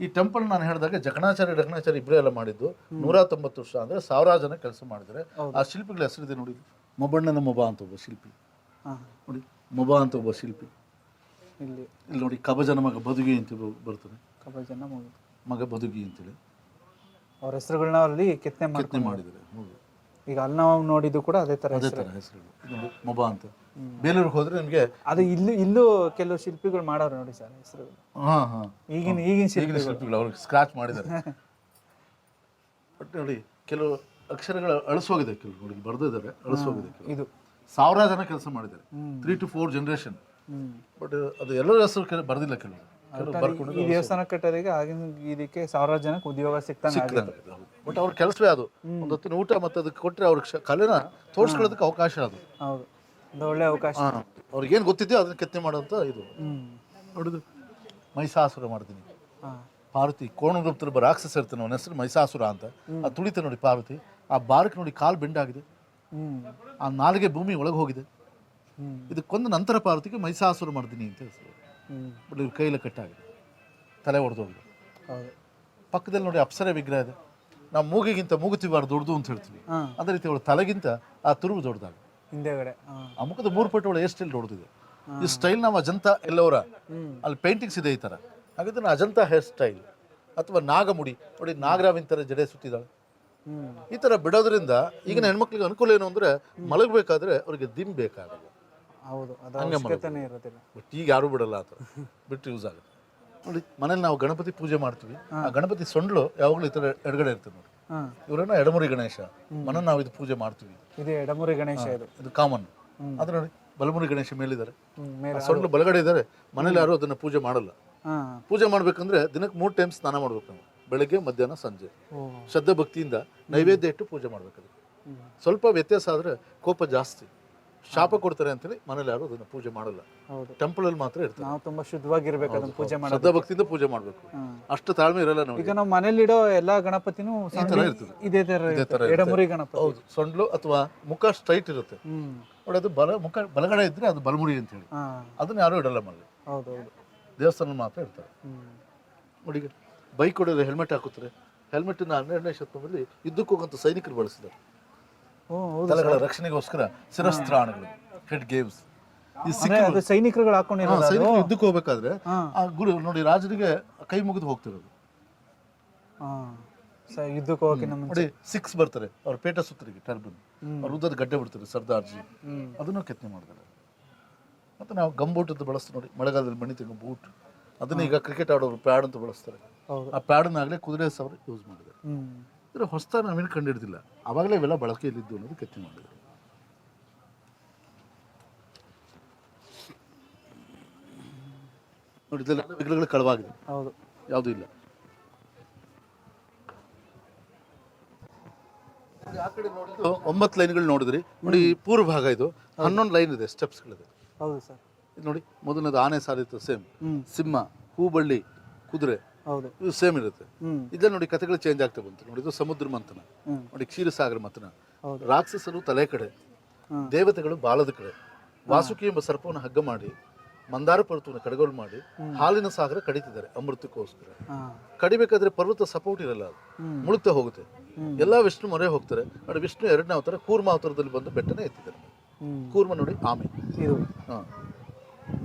ಈ ಟೆಂಪಲ್ ನಾನು ಹೇಳಿದಾಗ ಜಕಣಾಚಾರ್ಯ ಡಕಣಾಚಾರ್ಯ ಇಬ್ಬರೇ ಎಲ್ಲ ಮಾಡಿದ್ದು. ನೂರ ತೊಂಬತ್ತು ವರ್ಷ ಅಂದರೆ ಸಾವಿರಾರು ಜನ ಕೆಲಸ ಮಾಡಿದರೆ ಆ ಶಿಲ್ಪಿಗಳ ಹೆಸರಿದೆ ನೋಡಿ. ಮೊಬಣ್ಣನ ಮೊಬ ಅಂತ ಒಬ್ಬ ಶಿಲ್ಪಿ. ನೋಡಿ ಮೊಬ ಅಂತ ಒಬ್ಬ ಶಿಲ್ಪಿ. ಇಲ್ಲಿ. ಇಲ್ಲಿ ನೋಡಿ ಕಬಜನ ಮಗ ಬದುಗಿ ಅಂತ ಬರ್ತದೆ. ಬರ್ತಾನೆ ಕಬಜನ ಮಗ. ಮಗ ಬದುಗಿ ಅಂತೇಳಿ. ಅವ್ರ ಹೆಸರುಗಳನ್ನ ಅಲ್ಲಿ ಕೆತ್ತನೆ ಕೆತ್ತನೆ ಮಾಡಿದ್ದಾರೆ. ಹೌದು. ಈಗ ಅಲ್ಲಿ ನಾವು ನೋಡಿದ್ದು ಕೂಡ ಅದೇ ತರ ಅದೇ ಥರ ಹೆಸರುಗಳು. ಇದು ನೋಡಿ ಮೊಬ ಅಂತ. ಬೇಲೂರಿಗೆ ಹೋದ್ರೆ ನಿಮಗೆ ಅದು ಇಲ್ಲೂ ಇಲ್ಲೂ ಕೆಲವು ಶಿಲ್ಪಿಗಳು ಮಾಡೋರು ನೋಡಿ ಸರ್ ಹೆಸರುಗಳು. ಹಾಂ ಹಾಂ. ಈಗಿನ ಈಗಿನ ಈಗಿನ ಶಿಲ್ಪಿಗಳು. ಅವ್ರಿಗೆ ಸ್ಕ್ರಾಚ್ ಮಾಡಿದ್ದಾರೆ. ಬಟ್ ನೋಡಿ ಕೆಲವು ಅಕ್ಷರಗಳು ಅಳಸೋಗಿದೆ ಕೆಲವು ನೋಡಿ ಬರೆದಿದ್ದಾರೆ ಅಳಸೋಗಿದೆ ಕೆಲವು ಇದು. ಸಾವಿರ ಜನ ಕೆಲಸ ಮಾಡಿದ್ದಾರೆ. Three to four generation hmm. But ಅದು ಎಲ್ಲರ ಹೆಸರು ಬರೆದಿಲ್ಲ ಕೆಲವು ಕೆಲವು ಬರ್ಕೊಂಡು ಈ ದೇವಸ್ಥಾನ ಕಟ್ಟೋದಕ್ಕೆ ಆಗಿನ ಇದಕ್ಕೆ ಸಾವಿರಾರು ಜನಕ್ಕೆ ಉದ್ಯೋಗ ಸಿಕ್ತಂಗೆ ಬಟ್ ಅವ್ರ ಕೆಲಸವೇ ಅದು. ಒಂದು ಹೊತ್ತಿನ ಊಟ ಮತ್ತೆ ಅದಕ್ಕೆ ಕೊಟ್ಟರೆ ಅವ್ರ ಕಲೆನ ತೋರಿಸ್ಕೊಳ್ಳೋದಕ್ಕೆ ಅವಕಾಶ ಅದು. ಹೌದು. ಒಂದು ಒಳ್ಳೆ ಅವಕಾಶ. ಅವ್ರಿಗೇನು ಗೊತ್ತಿದೆಯೋ ಅದನ್ನ ಕೆತ್ತನೆ ಮಾಡೋಂಥ ಇದು. ಹ್ಮ್. ನೋಡಿದ್ರು ಮೈಸಾಸುರ ಮಾಡ್ತೀನಿ. ಪಾರ್ವತಿ ಕೋಣಗುಪ್ತರ ಒಬ್ಬ ರಾಕ್ಷಸ ಇರ್ತಾನೆ ಅವನ ಹೆಸರು ಮೈಸಾಸುರ ಅಂತ. ಆ ತುಳಿತ ನೋಡಿ ಪಾರ್ವತಿ. ಆ ಬಾರಕ್ಕೆ ನೋಡಿ ಕಾಲು ಬೆಂಡಾಗಿದೆ. ಹ್ಮ್. ಆ ನಾಲಿಗೆ ಭೂಮಿ ಒಳಗೆ ಹೋಗಿದೆ. ಇದಕ್ಕೊಂದು ನಂತರ ಪಾರ್ವತಿಗೆ ಮೈಸಾಸುರ ಮಾಡ್ತೀನಿ ಅಂತ ಹೆಸರು ಬಟ್ ಇವ್ರ ಕೈಯಲ್ಲಿ ಕಟ್ಟಾಗಿದೆ. ತಲೆ ಹೊಡೆದೋಗಿದೆ ಹೌದು. ಪಕ್ಕದಲ್ಲಿ ನೋಡಿ ಅಪ್ಸರೆ ವಿಗ್ರಹ ಇದೆ. ನಾವು ಮೂಗಿಗಿಂತ ಮೂಗುತಿಬಾರ್ದು ದೊಡ್ಡದು ಅಂತ ಹೇಳ್ತೀವಿ. ಅದೇ ರೀತಿ ಅವಳ ತಲೆಗಿಂತ ಆ ತುರುವು ದೊಡ್ಡದಾಗ ಹಿಂದೆಗಡೆ. ಆ ಮುಖದ ಮೂರು ಪಟ್ಟು ಒಳ ಹೇರ್ ಸ್ಟೈಲ್ ದೊಡ್ಡದಿದೆ ಈ ಸ್ಟೈಲ್ ನಾವು ಅಜಂತ ಎಲ್ಲವರ ಅಲ್ಲಿ ಪೇಂಟಿಂಗ್ಸ್ ಇದೆ ಈ ಥರ ಹಾಗಿದ್ರೆ ಅಜಂತ ಹೇರ್ ಸ್ಟೈಲ್ ಅಥವಾ ನಾಗಮುಡಿ. ನೋಡಿ ನಾಗರಾವಿನ ಥರ ಜಡೆ ಸುತ್ತಿದ್ದಾಳೆ. ಈ ಥರ ಬಿಡೋದ್ರಿಂದ ಈಗಿನ ಹೆಣ್ಮಕ್ಳಿಗೆ ಅನುಕೂಲ ಏನು ಅಂದರೆ ಮಲಗಬೇಕಾದ್ರೆ ಅವ್ರಿಗೆ ದಿಮ್ ಬೇಕಾಗಲ್ಲ. ಹೌದು ಅದು ಅವಶ್ಯಕತೆನೇ ಇರೋದಿಲ್ಲ. ಬಟ್ ಈಗ ಯಾರು ಬಿಡಲ್ಲ ಆ ಥರ. ಬಿಟ್ಟು ಯೂಸ್ ಆಗುತ್ತೆ. ನೋಡಿ ಮನೇಲಿ ನಾವು ಗಣಪತಿ ಪೂಜೆ ಮಾಡ್ತೀವಿ. ಆ ಗಣಪತಿ ಸೊಂಡ್ಲು ಯಾವಾಗಲೂ ಈ ಥರ ಎಡಗಡೆ ಇರ್ತದೆ ನೋಡಿ. ಹಾ. ಇವರನ್ನ ಎಡಮುರಿ ಗಣೇಶ ಮನೆ ನಾವು ಇದು ಪೂಜೆ ಮಾಡ್ತೀವಿ. ಇದು ಎಡಮುರಿ ಗಣೇಶ ಇದು. ಇದು ಕಾಮನ್ ಅದ್ರ ನೋಡಿ ಬಲಮುರಿ ಗಣೇಶ ಮೇಲಿದ್ದಾರೆ. ಹ್ಮ್ ಮೇಲೆ ಸೊಂಡ್ಲು ಬಲಗಡೆ ಇದ್ದಾರೆ. ಮನೇಲಿ ಯಾರು ಅದನ್ನ ಪೂಜೆ ಮಾಡಲ್ಲ. ಹಾ. ಪೂಜೆ ಮಾಡ್ಬೇಕಂದ್ರೆ ದಿನಕ್ಕೆ ಮೂರು ಟೈಮ್ ಸ್ನಾನ ಮಾಡ್ಬೇಕು ನಾವು. ಬೆಳಗ್ಗೆ ಮಧ್ಯಾಹ್ನ ಸಂಜೆ. ಶ್ರದ್ಧಾ ಶ್ರದ್ಧೆ ಭಕ್ತಿಯಿಂದ ನೈವೇದ್ಯ ಇಟ್ಟು ಪೂಜೆ ಮಾಡ್ಬೇಕು ಅದಕ್ಕೆ ಸ್ವಲ್ಪ ವ್ಯತ್ಯಾಸ ಆದ್ರೆ ಕೋಪ ಜಾಸ್ತಿ. ಶಾಪ ಕೊಡ್ತಾರೆ ಅಂತೇಳಿ ಮನೇಲಿ ಯಾರು ಅದನ್ನ ಪೂಜೆ ಮಾಡಲ್ಲ. ಹೌದು. ಟೆಂಪಲ್ ಅಲ್ಲಿ ಮಾತ್ರ ಇರ್ತಾರೆ. ನಾವು ತುಂಬಾ ಶುದ್ಧವಾಗಿರ್ಬೇಕು ಅದನ್ನ ಪೂಜೆ ಮಾಡೋದು ಶ್ರದ್ಧಾ ಭಕ್ತಿಯಿಂದ ಪೂಜೆ ಮಾಡಬೇಕು. ಅಷ್ಟು ತಾಳ್ಮೆ ಇರಲ್ಲ ನಮಗೆ. ಈಗ ನಾವು ಮನೇಲಿಡೋ ಎಲ್ಲಾ ಗಣಪತಿನೂ ತರ ಇರ್ತದೆ. ಇದೇ ತರ ಇರುತ್ತೆ. ಎಡಮುರಿ ಗಣಪತಿ. ಹೌದು ಸೊಂಡ್ಲು ಅಥವಾ ಮುಖ ಸ್ಟ್ರೈಟ್ ಇರುತ್ತೆ. ಹ್ಮ್. ನೋಡಿ ಅದು ಬಲ ಮುಖ ಬಲಗಡೆ ಇದ್ರೆ ಅದು ಬಲಮುರಿ ಅಂತ ಹೇಳಿ. ಹಾ. ಅದನ್ನ ಯಾರು ಇಡಲ್ಲ ಮನೇಲಿ ಹೌದು ಹೌದು. ದೇವಸ್ಥಾನ ಮಾತ್ರ ಇರ್ತಾರೆ. ಹ್ಮ್. ನೋಡಿ ಈಗ ಬೈಕ್ ಹೊಡೆದ್ರೆ ಹೆಲ್ಮೆಟ್ ಹಾಕುತ್ತಾರೆ. ಹೆಲ್ಮೆಟ್ನ ಹನ್ನೆರಡನೇ ಶತಮಾನದಲ್ಲಿ ಯುದ್ಧಕ್ಕೆ ಸೈನಿಕರು ಬಳಸಿದ್ದಾರೆ. ತಲೆಗಳ ರಕ್ಷಣೆಗೋಸ್ಕರ ಶಿರಸ್ತ್ರಾಣಗಳು ಹೆಡ್ ಗೇವ್ಸ್ ಈ ಸಿಕ್ಕ ಸೈನಿಕರುಗಳು ಹಾಕೊಂಡಿರೋದು ಸೈನಿಕ ಯುದ್ಧಕ್ಕೆ ಹೋಗ್ಬೇಕಾದ್ರೆ ಆ ಗುರು ನೋಡಿ ರಾಜರಿಗೆ ಕೈ ಮುಗಿದು ಹೋಗ್ತಿರೋದು. ಯುದ್ಧಕ್ಕೆ ಹೋಗಕ್ಕೆ ನಮ್ಮ ನೋಡಿ ಸಿಕ್ಸ್ ಬರ್ತಾರೆ ಅವ್ರ ಪೇಟ ಸುತ್ತರಿಗೆ ಟರ್ಬನ್. ಅವ್ರ ಉದ್ದದ ಗಡ್ಡೆ ಬಿಡ್ತಾರೆ ಸರ್ದಾರ್ಜಿ. ಅದನ್ನು ಕೆತ್ತನೆ ಮಾಡಿದ್ದಾರೆ ಮತ್ತೆ ನಾವು ಗಂಬೂಟ್ ಅಂತ ಬಳಸ್ತೀವಿ ನೋಡಿ ಮಳೆಗಾಲದಲ್ಲಿ ಮಣಿ ತೆಗೆದು ಬೂಟ್. ಅದನ್ನ ಈಗ ಕ್ರಿಕೆಟ್ ಆಡೋರು ಪ್ಯಾಡ್ ಅಂತ ಬಳಸ್ತಾರೆ. ಹೌದು. ಆ ಪ್ಯಾಡನ್ನಾಗಲೇ ಕುದುರೆ ಸವರ್ ಯೂಸ್ ಮಾಡಿದ್ದಾರೆ. ಅಂದರೆ ಹೊಸ ನಾವೇನು ಕಂಡಿಡ್ದಿಲ್ಲ. ಆವಾಗಲೇ ಇವೆಲ್ಲ ಬಳಕೆಯಲ್ಲಿದ್ದು ಅನ್ನೋದು ಕೆತ್ತನೆ ಮಾಡಿದ್ರು. ನೋಡಿ ಇದೆಲ್ಲ ವಿಗ್ರಹಗಳು ಕಳವಾಗಿದೆ. ಹೌದು. ಯಾವುದೂ ಇಲ್ಲ. ಆ ಕಡೆ ನೋಡಿದ್ದು ಒಂಬತ್ತು ಲೈನ್ಗಳು ನೋಡಿದ್ರಿ. ನೋಡಿ ಈ ಪೂರ್ವ ಭಾಗ ಇದು. ಹನ್ನೊಂದು ಲೈನ್ ಇದೆ ಸ್ಟೆಪ್ಸ್ಗಳಿದೆ ಹೌದು ಸರ್ ಇದು ನೋಡಿ ಮೊದಲನೇದು ಆನೆ ಸಾರಿತ್ತು ಸೇಮ್. ಸಿಂಹ ಹೂಬಳ್ಳಿ ಕುದುರೆ. ಹೌದು. ಇದು ಸೇಮ್ ಇರುತ್ತೆ. ಇದೆಲ್ಲ ನೋಡಿ ಕಥೆಗಳು ಚೇಂಜ್ ಆಗ್ತಾ ಬಂತು. ನೋಡಿ ಇದು ಸಮುದ್ರ ಮಂಥನ. ನೋಡಿ ಕ್ಷೀರಸಾಗರ ಮಂಥನ. ರಾಕ್ಷಸರು ತಲೆ ಕಡೆ ದೇವತೆಗಳು ಬಾಲದ ಕಡೆ. ವಾಸುಕಿ ಎಂಬ ಸರ್ಪವನ್ನು ಹಗ್ಗ ಮಾಡಿ ಮಂದಾರ ಪರ್ವತವನ್ನು ಕಡೆಗೋಲು ಮಾಡಿ ಹಾಲಿನ ಸಾಗರ ಕಡಿತಿದ್ದಾರೆ ಅಮೃತಕ್ಕೋಸ್ಕರ. ಕಡಿಬೇಕಾದ್ರೆ ಪರ್ವತ ಸಪೋರ್ಟ್ ಇರಲ್ಲ ಅದು. ಮುಳುಗ್ತಾ ಹೋಗುತ್ತೆ. ಎಲ್ಲ ವಿಷ್ಣು ಮೊರೆ ಹೋಗ್ತಾರೆ. ನೋಡಿ ವಿಷ್ಣು ಎರಡನೇ ಅವತಾರ ಕೂರ್ಮ ಅವತಾರದಲ್ಲಿ ಬಂದು ಬೆಟ್ಟನೇ ಎತ್ತಿದ್ದಾರೆ. ಕೂರ್ಮ ನೋಡಿ ಆಮೆ.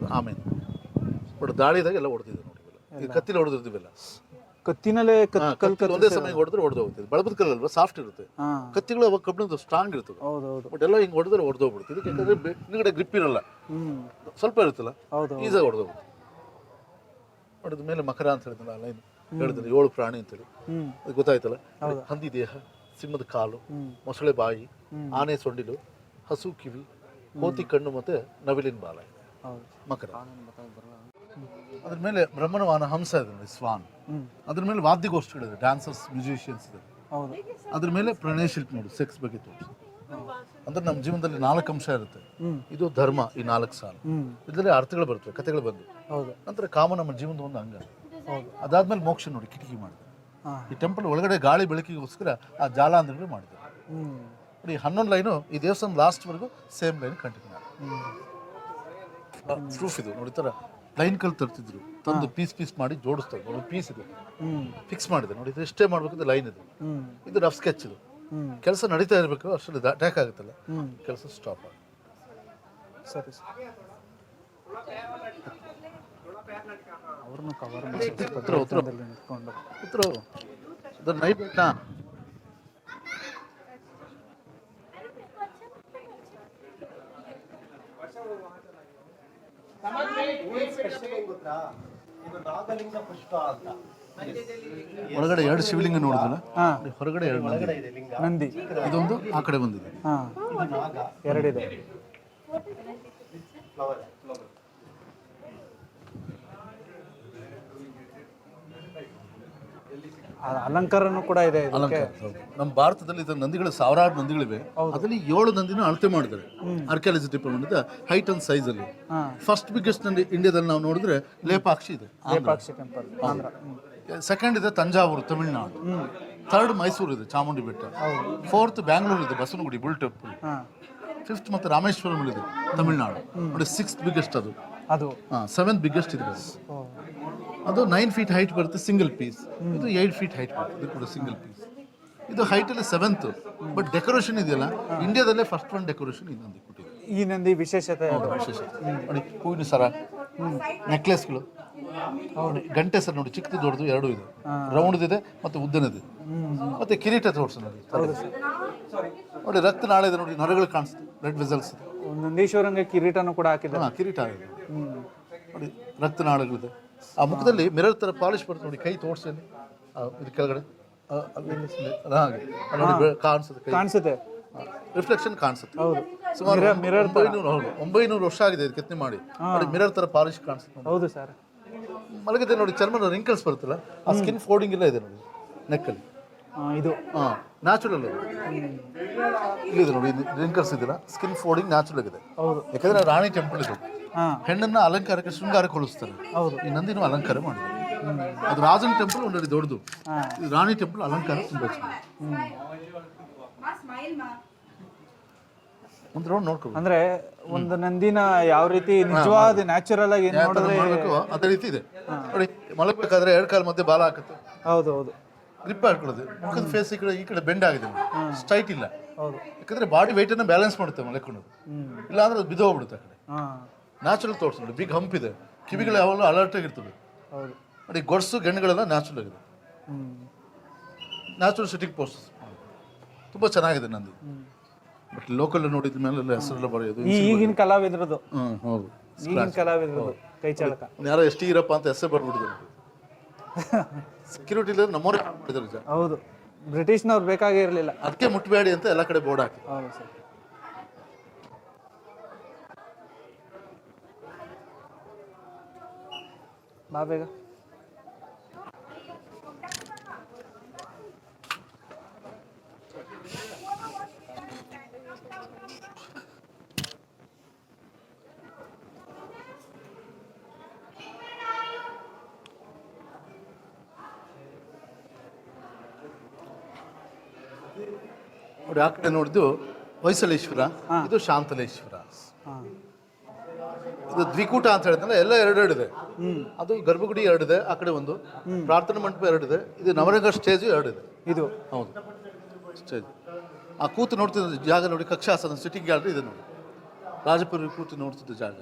ಆಮೆ. ಬಟ್ ದಾಳಿದಾಗ ಎಲ್ಲ ಹೊಡೆದಿದೆ ಕತ್ತಿಲಿ ಹೊಡೆದಿರ್ತೀವಲ್ಲ? ಕತ್ತಿನಲ್ಲೇ ಕತ್ ಕಲ್ ಒಂದೇ ಸಮಯ ಹೊಡೆದ್ರೆ ಹೊಡೆದು ಹೋಗ್ತದೆ ಬಳಪದ ಕಲ್ಲಲ್ವಾ? ಸಾಫ್ಟ್ ಇರುತ್ತೆ. ಹಾ. ಕತ್ತಿಗಳು ಅವಾಗ ಕಬ್ಬಿಣದ ಸ್ಟ್ರಾಂಗ್ ಇರ್ತದೆ. ಹೌದು ಹೌದು ಬಟ್ ಎಲ್ಲ ಹಿಂಗೆ ಹೊಡೆದ್ರೆ ಹೊಡೆದೋಗ್ಬಿಡುತ್ತೆ ಇದಕ್ಕೆ ಯಾಕಂದ್ರೆ ಬೆ- ಹಿಂದ್ಗಡೆ ಗ್ರಿಪ್ ಇರಲ್ಲ. ಹ್ಮ್. ಸ್ವಲ್ಪ ಇರುತ್ತಲ್ಲ? ಹೌದು. ಈಸಾಗಿ ಹೊಡೆದೋಗುತ್ತೆ ಹೊಡೆದ ಮೇಲೆ ಮಕರ ಅಂತ ಹೇಳಿದ್ನಲ್ಲ ಲೈನ್ ಹೇಳಿದ್ರೆ ಏಳು ಪ್ರಾಣಿ ಅಂತೇಳಿ. ಹ್ಮ್. ಅದು ಗೊತ್ತಾಯ್ತಲ್ಲ? ಹಂದಿ. ದೇಹ ಸಿಂಹದ ಕಾಲು ಹ್ಮ್. ಮೊಸಳೆ ಬಾಯಿ ಹ್ಮ್. ಆನೆ ಸೊಂಡಿಲು ಹಸು ಕಿವಿ ಕೋತಿ ಕಣ್ಣು ಮತ್ತೆ ನವಿಲಿನ ಬಾಲ. ಹೌದು. ಮಕರ. ಅದ್ರ ಮೇಲೆ ಬ್ರಹ್ಮನ ವಾಹನ ಹಂಸ ಇದೆ ನೋಡಿ ಸ್ವಾನ್. ಅದ್ರ ಮೇಲೆ ವಾದ್ಯಗೋಷ್ಠಿಗಳಿದೆ ಡ್ಯಾನ್ಸರ್ಸ್ ಮ್ಯೂಸಿಷಿಯನ್ಸ್ ಇದೆ. ಹೌದು. ಅದ್ರ ಮೇಲೆ ಪ್ರಣಯ ಶಿಲ್ಪಿ ನೋಡಿ ಸೆಕ್ಸ್ ಬಗ್ಗೆ ತೋರಿಸಿ. ಅಂದ್ರೆ ನಮ್ಮ ಜೀವನದಲ್ಲಿ ನಾಲ್ಕು ಅಂಶ ಇರುತ್ತೆ. ಇದು ಧರ್ಮ ಈ ನಾಲ್ಕು ಸಾಲು. ಇದರಲ್ಲಿ ಅರ್ಥಗಳು ಬರುತ್ತೆ ಕಥೆಗಳು ಬಂದು. ಹೌದು. ನಂತರ ಕಾಮ ನಮ್ಮ ಜೀವನದ ಒಂದು ಅಂಗ. ಅದಾದ್ಮೇಲೆ ಮೋಕ್ಷ ನೋಡಿ ಕಿಟಕಿ ಮಾಡಿದೆ. ಈ ಟೆಂಪಲ್ ಒಳಗಡೆ ಗಾಳಿ ಬೆಳಕಿಗೋಸ್ಕರ ಆ ಜಾಲ ಅಂದ್ರೆ ಮಾಡಿದೆ ನೋಡಿ ಹನ್ನೊಂದು ಲೈನು ಈ ದೇವಸ್ಥಾನ ಲಾಸ್ಟ್ವರೆಗೂ ಸೇಮ್ ಲೈನ್ ಕಂಟಿನ್ಯೂ ಪ್ರೂಫ್ ಇದು ನೋಡಿ ಲೈನ್ ಕಲ್ ತರ್ತಿದ್ರು. ತಂದು ಪೀಸ್ ಪೀಸ್ ಮಾಡಿ ಜೋಡಿಸ್ತಾರೆ. ನೋಡಿ ಪೀಸ್ ಇದೆ. ಫಿಕ್ಸ್ ಮಾಡಿದೆ. ನೋಡಿ ಇದು ಎಷ್ಟೇ ಮಾಡ್ಬೇಕಂದ್ರೆ ಲೈನ್ ಇದು. ಇದು ರಫ್ ಸ್ಕೆಚ್ ಇದು. ಕೆಲಸ ನಡೀತಾ ಇರಬೇಕು ಅಷ್ಟರಲ್ಲಿ ಅಟ್ಯಾಕ್ ಆಗುತ್ತಲ್ಲ. ಕೆಲಸ ಸ್ಟಾಪ್ ಆಗುತ್ತೆ. ಸರಿ ಸರ್. ಅವ್ರನ್ನು ಕವರ್ ಮಾಡಿ ನಿಂತ್ಕೊಂಡು. ಉತ್ತರ ಅದು ನೈಟ್ ನಾ ಇದು ನಾಗಲಿಂಗ ಪುಷ್ಪ ಅಂತ ಒಳಗಡೆ ಎರಡು ಶಿವಲಿಂಗ ನೋಡಿದ್ರಲ್ಲ? ಹೊರಗಡೆ ಎರಡು ನಂದಿ. ಇದೆ ಲಿಂಗ. ನಂದಿ. ಇದೊಂದು ಆ ಕಡೆ ಬಂದಿದೆ. ಎರಡಿದೆ ಫ್ಲವರ್ ಆ ಅಲಂಕಾರನೂ ಕೂಡ ಇದೆ ಅಲಂಕಾರ ನಮ್ಮ ಭಾರತದಲ್ಲಿ ಇದರ ನಂದಿಗಳು ಸಾವಿರಾರು ನಂದಿಗಳಿವೆ. ಅದರಲ್ಲಿ ಏಳು ನಂದಿನ ಅಳತೆ ಮಾಡಿದ್ದಾರೆ. Archaeology department height and size ಅಲ್ಲಿ. ಫಸ್ಟ್ ಬಿಗ್ಗೆಸ್ಟ್ ನಂದಿ ಇಂಡಿಯಾದಲ್ಲಿ ನಾವು ನೋಡಿದ್ರೆ ಲೇಪಾಕ್ಷಿ ಇದೆ ಲೇಪಾಕ್ಷಿ ಟೆಂಪಲ್ ಆಂಧ್ರ. ಸೆಕೆಂಡ್ ಇದೆ ತಂಜಾವೂರು ತಮಿಳುನಾಡು. ಥರ್ಡ್ ಮೈಸೂರು ಇದೆ ಚಾಮುಂಡಿ ಬೆಟ್ಟ. ಫೋರ್ತ್ ಬ್ಯಾಂಗ್ಳೂರ್ ಇದೆ ಬಸವನಗುಡಿ ಬುಲ್ ಟೆಂಪಲ್ ಫಿಫ್ತ್ ಮತ್ತೆ ರಾಮೇಶ್ವರಂ ಇದೆ ತಮಿಳ್ನಾಡು. ನೋಡಿ ಸಿಕ್ಸ್ತ್ ಬಿಗ್ಗೆಸ್ಟ್ ಅದು. ಅದು. ಸೆವೆಂತ್ ಬಿಗ್ಗೆಸ್ಟ್ ಇದೆ ಅದು ನೈನ್ ಫೀಟ್ ಹೈಟ್ ಬರುತ್ತೆ ಸಿಂಗಲ್ ಪೀಸ್ ಇದು ಏಟ್ ಫೀಟ್ ಹೈಟ್ ಬರುತ್ತೆ ಇದು ಕೂಡ ಸಿಂಗಲ್ ಪೀಸ್ ಇದು ಹೈಟಲ್ಲಿ ಸೆವೆಂತ್ ಬಟ್ ಡೆಕೋರೇಷನ್ ಇದೆಯಲ್ಲ ಇಂಡಿಯಾದಲ್ಲೇ ಫಸ್ಟ್ ಒನ್ ಡೆಕೋರೇಷನ್ ಇನ್ನೊಂದು ಕೊಟ್ಟಿದೆ ಈ ನಂದಿ ವಿಶೇಷತೆ ವಿಶೇಷತೆ. ವಿಶೇಷ ನೋಡಿ ಹೂವಿನ ಸರ ನೆಕ್ಲೆಸ್ಗಳು ನೋಡಿ ಗಂಟೆ ಸರ್ ನೋಡಿ ಚಿಕ್ಕದು ದೊಡ್ಡದು ಎರಡೂ ಇದೆ. ರೌಂಡ್ ಇದೆ ಮತ್ತು ಉದ್ದನದಿದೆ. ಮತ್ತೆ ಕಿರೀಟ ತೋರಿಸು ನೋಡಿ ನೋಡಿ ರಕ್ತ ನಾಳೆ ಇದೆ ನೋಡಿ ನರಗಳು ಕಾಣಿಸ್ತದೆ ರೆಡ್ ವೆಸಲ್ಸ್ ಇದೆ ನಂದೀಶ್ವರಂಗೆ ಕಿರೀಟನೂ ಕೂಡ ಹಾಕಿದ್ದಾರೆ. ಕಿರೀಟ ಇದೆ. ನೋಡಿ ರಕ್ತ ರಕ್ತನಾಳಗಳಿದೆ ಆ ಮುಖದಲ್ಲಿ ಮಿರರ್ ಥರ ಪಾಲಿಶ್ ಬರುತ್ತೆ ನೋಡಿ ಕೈ ತೋರಿಸಿ ಅಲ್ಲಿ ಆ, ಕೆಳಗಡೆ. ಆ, ಅಲ್ಲಿ ಇಲ್ಲಿ, ಅದು ಹಾಗೆ. ಅಲ್ಲಿ ನೋಡಿ ಬೆ- ಕಾಣಿಸುತ್ತೆ ಕೈ. ಕಾಣಿಸುತ್ತೆ. ರಿಫ್ಲೆಕ್ಷನ್ ಕಾಣಿಸುತ್ತೆ. ಹೌದು. ಸುಮಾರು. ಒಂಬೈನೂರು ಹೌದು. ಒಂಬೈನೂರು ವರ್ಷ ಆಗಿದೆ ಇದು ಕೆತ್ತನೆ ಮಾಡಿ. ನೋಡಿ ಮಿರರ್ ಥರ ಪಾಲಿಶ್ ಕಾಣಿಸುತ್ತೆ ನೋಡಿ. ಹೌದು ಸರ್. ಮಲಗಿದೆ ನೋಡಿ ಚರ್ಮದ ರಿಂಕಲ್ಸ್ ಬರುತ್ತಲ್ಲ ಆ ಸ್ಕಿನ್ ಫೋಲ್ಡಿಂಗ್ ಎಲ್ಲ ಇದೆ ನೋಡಿ ನೆಕ್ಕಲ್ಲಿ ಇದು. ಹಾಂ ನ್ಯಾಚುರಲ್ ಅದು. ಇಲ್ಲಿದೆ ನೋಡಿ ರಿಂಕರ್ಸ್ ಇದೆಯಲ್ಲ? ಸ್ಕಿನ್ ಫೋಲ್ಡಿಂಗ್ ನ್ಯಾಚುರಲ್ ಆಗಿದೆ. ಹೌದು. ಯಾಕಂದ್ರೆ ರಾಣಿ ಟೆಂಪಲ್ ಇದು. ಹಾಂ. ಹೆಣ್ಣನ್ನ ಅಲಂಕಾರಕ್ಕೆ ಶೃಂಗಾರಕ್ಕೆ ಹೋಲಿಸ್ತಾರೆ ಹೌದು. ಈ ನಂದಿನೂ ಅಲಂಕಾರ ಮಾಡಿದೆ ಅದು ರಾಜನ ಟೆಂಪಲ್ ಒಂದು ದೊಡ್ಡದು. ಇದು ರಾಣಿ ಟೆಂಪಲ್ ಅಲಂಕಾರ ತುಂಬ ಚೆನ್ನಾಗಿ ಮುಂದೆ ನೋಡಿ ನೋಡ್ಕೋಬೇಕು ಅಂದ್ರೆ ಒಂದು ನಂದಿನ ಯಾವ ರೀತಿ ನಿಜವಾದ ನ್ಯಾಚುರಲ್ ಆಗಿ ಏನು ಥರ ನೋಡಿದ್ರೆ ಅದೇ ರೀತಿ ಇದೆ. ನೋಡಿ ಮಲಗಬೇಕಾದ್ರೆ ಎರಡು ಕಾಲ ಮಧ್ಯೆ ಬಾಲ ಹಾಕುತ್ತೆ. ಹೌದು ಹೌದು. ಗ್ರಿಪ್ ಹಾಕೊಳ್ಳೋದು ಮುಖದ ಫೇಸ್ ಈ ಕಡೆ ಈ ಕಡೆ ಬೆಂಡ್ ಆಗಿದೆ. ಸ್ಟ್ರೈಟ್ ಇಲ್ಲ. ಯಾಕಂದ್ರೆ ಬಾಡಿ ವೆಯ್ಟ್ ಅನ್ನ ಬ್ಯಾಲೆನ್ಸ್ ಮಾಡುತ್ತೆ ಮಲೆಕೊಂಡು. ಇಲ್ಲ ಅಂದ್ರೆ ಅದು ಬಿದ್ದೋಗ್ಬಿಡುತ್ತೆ ಆ ಕಡೆ. ನ್ಯಾಚುರಲ್ ತೋರ್ಸ್ ನೋಡಿ. ಬಿಗ್ ಹಂಪ್ ಇದೆ. ಕಿವಿಗಳು ಯಾವಾಗಲೂ ಅಲರ್ಟ್ ಆಗಿರ್ತವೆ. ಹೌದು. ನೋಡಿ ಗೊಡ್ಸು ಗೆಣ್ಣುಗಳೆಲ್ಲ ನ್ಯಾಚುರಲ್ ಆಗಿದೆ. ನ್ಯಾಚುರಲ್ ಸಿಟಿಂಗ್ ಪೋಸ್ಟ್ ತುಂಬ ಚೆನ್ನಾಗಿದೆ ನಂದು. ಬಟ್ ಲೋಕಲ್ ನೋಡಿದ ಮೇಲೆ ಹೆಸರೆಲ್ಲ ಬರೆಯೋದು ಈಗಿನ ಕಲಾವಿದ್ರದ್ದು. ಹ್ಮ್ ಹೌದು. ಈಗಿನ ಕಲಾವಿದ್ರದ್ದು ಕೈ ಚಾಲಕ ಯಾರೋ ಎಸ್ ಟಿ ಇರಪ್ಪ ಅಂತ ಹೆಸರು ಬರ್ಬಿಟ್ಟಿದ್ದಾರೆ ಸೆಕ್ಯೂರಿಟಿ ಇಲ್ಲ ನಮ್ಮವ್ರೆ ಮಾಡಿದ್ರು ನಿಜ. ಹೌದು. ಬ್ರಿಟಿಷ್ನವ್ರು ಬೇಕಾಗೇ ಇರಲಿಲ್ಲ. ಅದಕ್ಕೆ ಮುಟ್ಬೇಡಿ ಅಂತ ಎಲ್ಲ ಕಡೆ ಬೋರ್ಡ್ ಹಾಕಿ. ಹೌದು ಸರ್. ಬಾ ಬೇಗ. ಆ ಕಡೆ ನೋಡಿದ್ದು ಹೊಯ್ಸಳೇಶ್ವರ ಇದು ಶಾಂತಲೇಶ್ವರ. ಇದು ದ್ವಿಕೂಟ ಅಂತ ಹೇಳಿದ್ರೆ ಎಲ್ಲ ಎರಡು ಎರಡಿದೆ ಅದು ಗರ್ಭಗುಡಿ ಎರಡಿದೆ ಆ ಕಡೆ ಒಂದು. ಪ್ರಾರ್ಥನಾ ಮಂಟಪ ಎರಡಿದೆ ಇದು ನವರಂಗ ಸ್ಟೇಜ್ ಎರಡಿದೆ. ಇದು. ಹೌದು. ಸ್ಟೇಜ್. ಆ ಕೂತು ನೋಡ್ತಿದ್ದ ಜಾಗ ನೋಡಿ ಕಕ್ಷಾಸನ ಸಿಟ್ಟಿಂಗ್ ಗ್ಯಾಲರಿ ಇದೆ ನೋಡಿ. ರಾಜಪುರ ಕೂತು ನೋಡ್ತಿದ್ದ ಜಾಗ.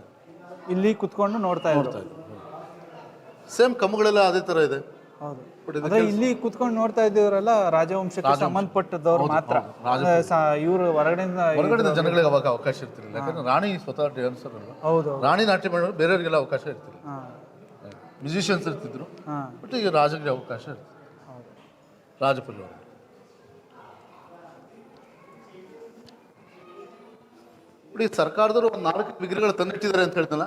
ಇಲ್ಲಿ ಕುತ್ಕೊಂಡು ನೋಡ್ತಾ ಇರ್ತಾ ನೋಡ್ತಾ ಇದ್ದೆ ಸೇಮ್ ಕಮ್ಮುಗಳೆಲ್ಲ ಅದೇ ಥರ ಇದೆ. ಹೌದು. ಅದೇ ಇಲ್ಲಿ ಕುತ್ಕೊಂಡು ನೋಡ್ತಾ ಇದ್ದವರೆಲ್ಲ ರಾಜವಂಶಕ್ಕೆ ಸಂಬಂಧಪಟ್ಟದವ್ರು ಮಾತ್ರ. ಇವರು ಹೊರಗಡೆಯಿಂದ ಹೊರಗಡೆ ಜನಗಳಿಗೆ ಅವಾಗ ಅವಕಾಶ ಇರ್ತಿರಲಿಲ್ಲ. ಯಾಕಂದ್ರೆ ರಾಣಿ ಸ್ವತಃ ಡ್ಯಾನ್ಸರ್ ಅಲ್ಲ ಹೌದು ರಾಣಿ ನಾಟ್ಯ ಮಾಡೋರು ಬೇರೆಯವರಿಗೆಲ್ಲ ಅವಕಾಶ ಇರ್ತಿಲ್ಲ ಮ್ಯೂಸಿಷಿಯನ್ಸ್ ಇರ್ತಿದ್ರು. ಬಟ್ ಈಗ ರಾಜರಿಗೆ ಅವಕಾಶ ಇರ್ತದೆ ರಾಜಪಲ್ಲಿ ಅವರು ನೋಡಿ ಸರ್ಕಾರದವರು ಒಂದು ನಾಲ್ಕು ವಿಗ್ರಹಗಳು ತಂದಿಟ್ಟಿದ್ದಾರೆ ಅಂತ ಹೇಳ್ತಲ್ಲ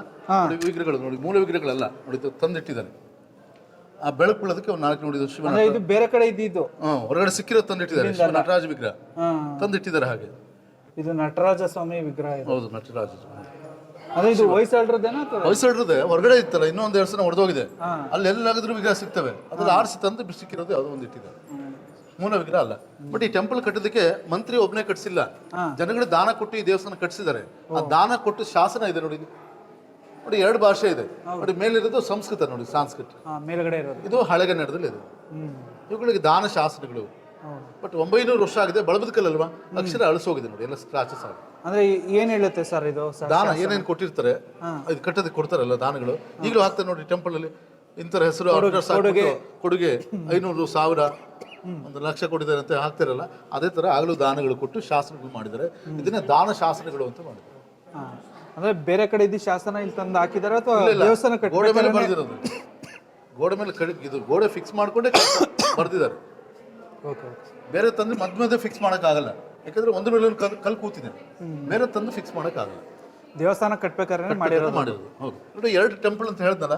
ವಿಗ್ರಹಗಳು ನೋಡಿ ಮೂಲ ವಿಗ್ರಹಗಳಲ್ಲ. ನೋಡಿ ತಂದಿಟ್ಟಿದ್ದಾರೆ. ಆ ಬೆಳಕು ಬೀಳೋದಕ್ಕೆ ಒಂದು ನಾಲ್ಕು ನೋಡಿದ್ರು ಶಿವನ ಅಂದ್ರೆ ಇದು ಬೇರೆ ಕಡೆ ಇದ್ದಿದ್ದು? ಹ್ಮ್ ಹೊರಗಡೆ ಸಿಕ್ಕಿರೋ ತಂದಿಟ್ಟಿದ್ದಾರೆ ಶಿವ ನಟರಾಜ ವಿಗ್ರಹ. ಹಾಂ. ತಂದಿಟ್ಟಿದ್ದಾರೆ ಹಾಗೆ. ಇದು ನಟರಾಜ ಸ್ವಾಮಿ ವಿಗ್ರಹ ಇದು. ಹೌದು ನಟರಾಜ ಅದೇ ಇದು ಹೊಯ್ಸಳರದ್ದೇನಾ ಅಥವಾ? ಹೊಯ್ಸಳರದೆ ಹೊರಗಡೆ ಇತ್ತಲ್ಲ ಇನ್ನೊಂದು ಎರಡು ಸಲ ಹೊಡೆದೋಗಿದೆ ಹಾ. ಅಲ್ಲಿ ಎಲ್ಲಾಗಿದ್ರು ವಿಗ್ರಹ ಸಿಗ್ತವೆ. ಅದ್ರಲ್ಲಿ ಆರಿಸಿ ತಂದು ಸಿಕ್ಕಿರೋದು ಯಾವುದೋ ಒಂದು ಇಟ್ಟಿದ್ದಾರೆ. ಮೂಲ ವಿಗ್ರಹ ಅಲ್ಲ. ಬಟ್ ಈ ಟೆಂಪಲ್ ಕಟ್ಟೋದಕ್ಕೆ ಮಂತ್ರಿ ಒಬ್ಬನೇ ಕಟ್ಸಿಲ್ಲ. ಜನಗಳು ದಾನ ಕೊಟ್ಟು ಈ ದೇವಸ್ಥಾನ ಕಟ್ಸಿದ್ದಾರೆ. ಆ ದಾನ ಕೊಟ್ಟು ಶಾಸನ ಇದೆ ನೋಡಿ ನೋಡಿ ಎರಡು ಭಾಷೆ ಇದೆ. ನೋಡಿ ಮೇಲಿರೋದು ಸಂಸ್ಕೃತ ನೋಡಿ ಸಾಂಸ್ಕೃತ. ಮೇಲ್ಗಡೆ ಇರೋದು. ಇದು ಹಳೆಗನ್ನಡದಲ್ಲಿ ಇದೆ. ಇವುಗಳಿಗೆ ದಾನ ಶಾಸನಗಳು ಬಟ್ ಒಂಬೈನೂರು ವರ್ಷ ಆಗಿದೆ ಬಳಬದಕಲ್ಲಲ್ವಾ? ಅಕ್ಷರ ಅಳಿಸೋಗಿದೆ ನೋಡಿ ಎಲ್ಲ ಸ್ಕ್ರಾಚಸ್ ಆಗಿದೆ ಅಂದ್ರೆ ಏನ್ ಹೇಳುತ್ತೆ ಸರ್ ಇದು? ದಾನ ಏನೇನು ಕೊಟ್ಟಿರ್ತಾರೆ ಇದು ಕಟ್ಟೋದಕ್ಕೆ ಕೊಡ್ತಾರಲ್ಲ ದಾನಗಳು. ಈಗಲೂ ಹಾಕ್ತಾರೆ ನೋಡಿ ಟೆಂಪಲ್ ಅಲ್ಲಿ ಇಂಥರ ಹೆಸರು ಕೊಡುಗೆ ಐನೂರು ಸಾವಿರ ಒಂದು ಲಕ್ಷ ಕೊಟ್ಟಿದ್ದಾರೆ ಅಂತ ಹಾಕ್ತಿರಲ್ಲ ಅದೇ ತರ ಆಗಲೂ ದಾನಗಳು ಕೊಟ್ಟು ಶಾಸನಗಳು ಮಾಡಿದ್ದಾರೆ. ಇದನ್ನೇ ದಾನ ಶಾಸನಗಳು ಅಂತ ಮಾಡಿದ್ದಾರೆ. ಹಾ. ಅಂದ್ರೆ ಬೇರೆ ಕಡೆ ಇದ್ದ ಶಾಸನ ಇಲ್ಲಿ ತಂದು ಹಾಕಿದಾರೆ ಅಥವಾ ದೇವಸ್ಥಾನ ಗೋಡೆ ಮೇಲೆ ಬರ್ದಿರೋದು. ಗೋಡೆ ಮೇಲೆ ಕಡಿ ಇದು ಗೋಡೆ ಫಿಕ್ಸ್ ಮಾಡ್ಕೊಂಡೇ ಬರ್ದಿದ್ದಾರೆ. ಓಕೆ ಬೇರೆ ತಂದು ಮಧ್ಯ ಮಧ್ಯೆ ಫಿಕ್ಸ್ ಮಾಡೋಕ್ಕಾಗಲ್ಲ. ಯಾಕಂದ್ರೆ ಒಂದು ಮೇಲೆ ಒಂದು ಕಲ್ ಕಲ್ ಕೂತಿದೆ. ಬೇರೆ ತಂದು ಫಿಕ್ಸ್ ಮಾಡೋಕ್ಕಾಗಲ್ಲ. ದೇವಸ್ಥಾನ ಕಟ್ಬೇಕಾದ್ರೆ ಮಾಡಿರೋದು. ಮಾಡಿರೋದು. ಹೌದು. ನೋಡಿ ಎರಡು ಟೆಂಪಲ್ ಅಂತ ಹೇಳ್ದಲ್ಲ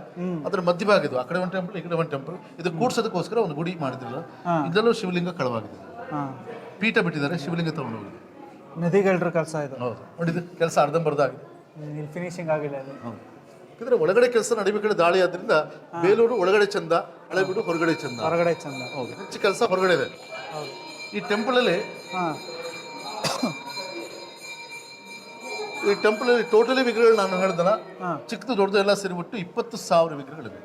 ಅದ್ರ ಮಧ್ಯಭಾಗ ಇದು. ಆ ಕಡೆ ಒಂದು ಟೆಂಪಲ್ ಈ ಕಡೆ ಒಂದು ಟೆಂಪಲ್ ಇದು ಕೂಡ್ಸೋದಕ್ಕೋಸ್ಕರ ಒಂದು ಗುಡಿ ಮಾಡಿದ್ರಲ್ಲ ಇದೆಲ್ಲೂ ಶಿವಲಿಂಗ ಕಳವಾಗಿದೆ. ಪೀಠ ಬಿಟ್ಟಿದ್ದಾರೆ ಶಿವಲಿಂಗ ತಗೊಂಡು ಹೋಗಿದೆ ನದಿಗಳ ಕೆಲಸ ಇದೆ. ಹೌದು. ನೋಡಿದ್ದು ಕೆಲಸ ಅರ್ಧಂಬರ್ಧ ಆಗಿದೆ. ಇಲ್ಲಿ ಫಿನಿಶಿಂಗ್ ಆಗಿಲ್ಲ ಇಲ್ಲಿ ಯಾಕಂದ್ರೆ ಒಳಗಡೆ ಕೆಲಸ ನಡಿಬೇಕಾದ್ರೆ ದಾಳಿ ಆದ್ರಿಂದ ಬೇಲೂರು ಒಳಗಡೆ ಚಂದ ಹಳೆಬೀಡು ಹೊರಗಡೆ ಚಂದ. ಹೊರಗಡೆ ಚಂದ. ಹೌದು. ಹೆಚ್ಚು ಕೆಲಸ ಹೊರಗಡೆ ಇದೆ. ಈ ಟೆಂಪಲ್ ಅಲ್ಲಿ ಈ ಟೆಂಪಲ್ ಅಲ್ಲಿ ಟೋಟಲಿ ವಿಗ್ರಹಗಳು ನಾನು ಹೇಳ್ದಲ್ಲ ಚಿಕ್ಕದು ದೊಡ್ಡದು ಎಲ್ಲ ಸೇರಿಬಿಟ್ಟು ಇಪ್ಪತ್ತು ಸಾವಿರ ವಿಗ್ರಹಗಳಿವೆ.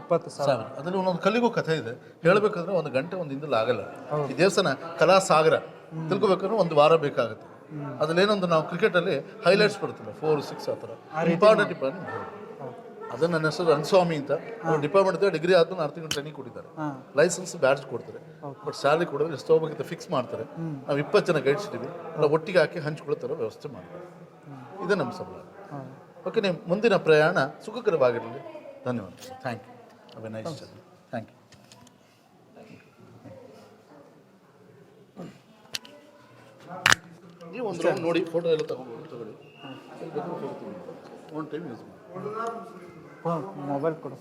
ಇಪ್ಪತ್ತು ಸಾವಿರ. ಅದರಲ್ಲಿ ಒಂದೊಂದು ಕಲ್ಲಿಗೂ ಕಥೆ ಇದೆ. ಹೇಳಬೇಕಂದ್ರೆ ಒಂದು ಗಂಟೆ ಒಂದು ಆಗಲ್ಲ. ಈ ದೇವಸ್ಥಾನ ಕಲಾ ಸಾಗರ ತಿಳ್ಕೊಬೇಕಂದ್ರೆ ಒಂದು ವಾರ ಬೇಕಾಗುತ್ತೆ. ಅದ್ರಲ್ಲಿ ಏನೊಂದು ನಾವು ಕ್ರಿಕೆಟ್ ಅಲ್ಲಿ ಹೈಲೈಟ್ಸ್ ಬರುತ್ತೆ ಫೋರ್ ಸಿಕ್ಸ್ ಆ ಥರ ಇಂಪಾರ್ಟೆಂಟ್ ಇಂಪಾರ್ಟೆಂಟ್ ಅದನ್ನ ನನ್ನ ಹೆಸರು ರಂಗಸ್ವಾಮಿ ಅಂತ. ಡಿಪಾರ್ಟ್ಮೆಂಟ್ ಡಿಗ್ರಿ ಆದ್ಮೇಲೆ ಆರು ತಿಂಗಳು ಟ್ರೈನಿಂಗ್ ಕೊಟ್ಟಿದ್ದಾರೆ. ಲೈಸೆನ್ಸ್ ಬ್ಯಾಡ್ಜ್ ಕೊಡ್ತಾರೆ. ಬಟ್ ಸ್ಯಾಲ್ರಿ ಕೊಡೋದು ಎಷ್ಟು ಬಗ್ಗೆ ಫಿಕ್ಸ್ ಮಾಡ್ತಾರೆ. ನಾವು ಇಪ್ಪತ್ತು ಜನ ಗೈಡ್ಸ್ ಇದ್ದೀವಿ. ನಾವು ಒಟ್ಟಿಗೆ ಹಾಕಿ ಹಂಚ್ಕೊಳ್ಳೋ ವ್ಯವಸ್ಥೆ ಮಾಡ್ತಾರೆ. ಇದೇ ನಮ್ಮ ಸಂಬಳ ಓಕೆ ನಿಮ್ಮ ಮುಂದಿನ ಪ್ರಯಾಣ ಸುಖಕರವಾಗಿರಲಿ. ಧನ್ಯವಾದ ಥ್ಯಾಂಕ್ ಯು ಅವೆ ನೈಸ್ ಥ್ಯಾಂಕ್ ಯು ನೀವು ಒಂದು ರೌಂಡ್ ನೋಡಿ. ಫೋಟೋ ಎಲ್ಲ ತಗೊಂಡು ತಗೊಳ್ಳಿ. ಒನ್ ಟೈಮ್ ಯೂಸ್ ಮಾಡಿ. ಮೊಬೈಲ್ ಕೊಡು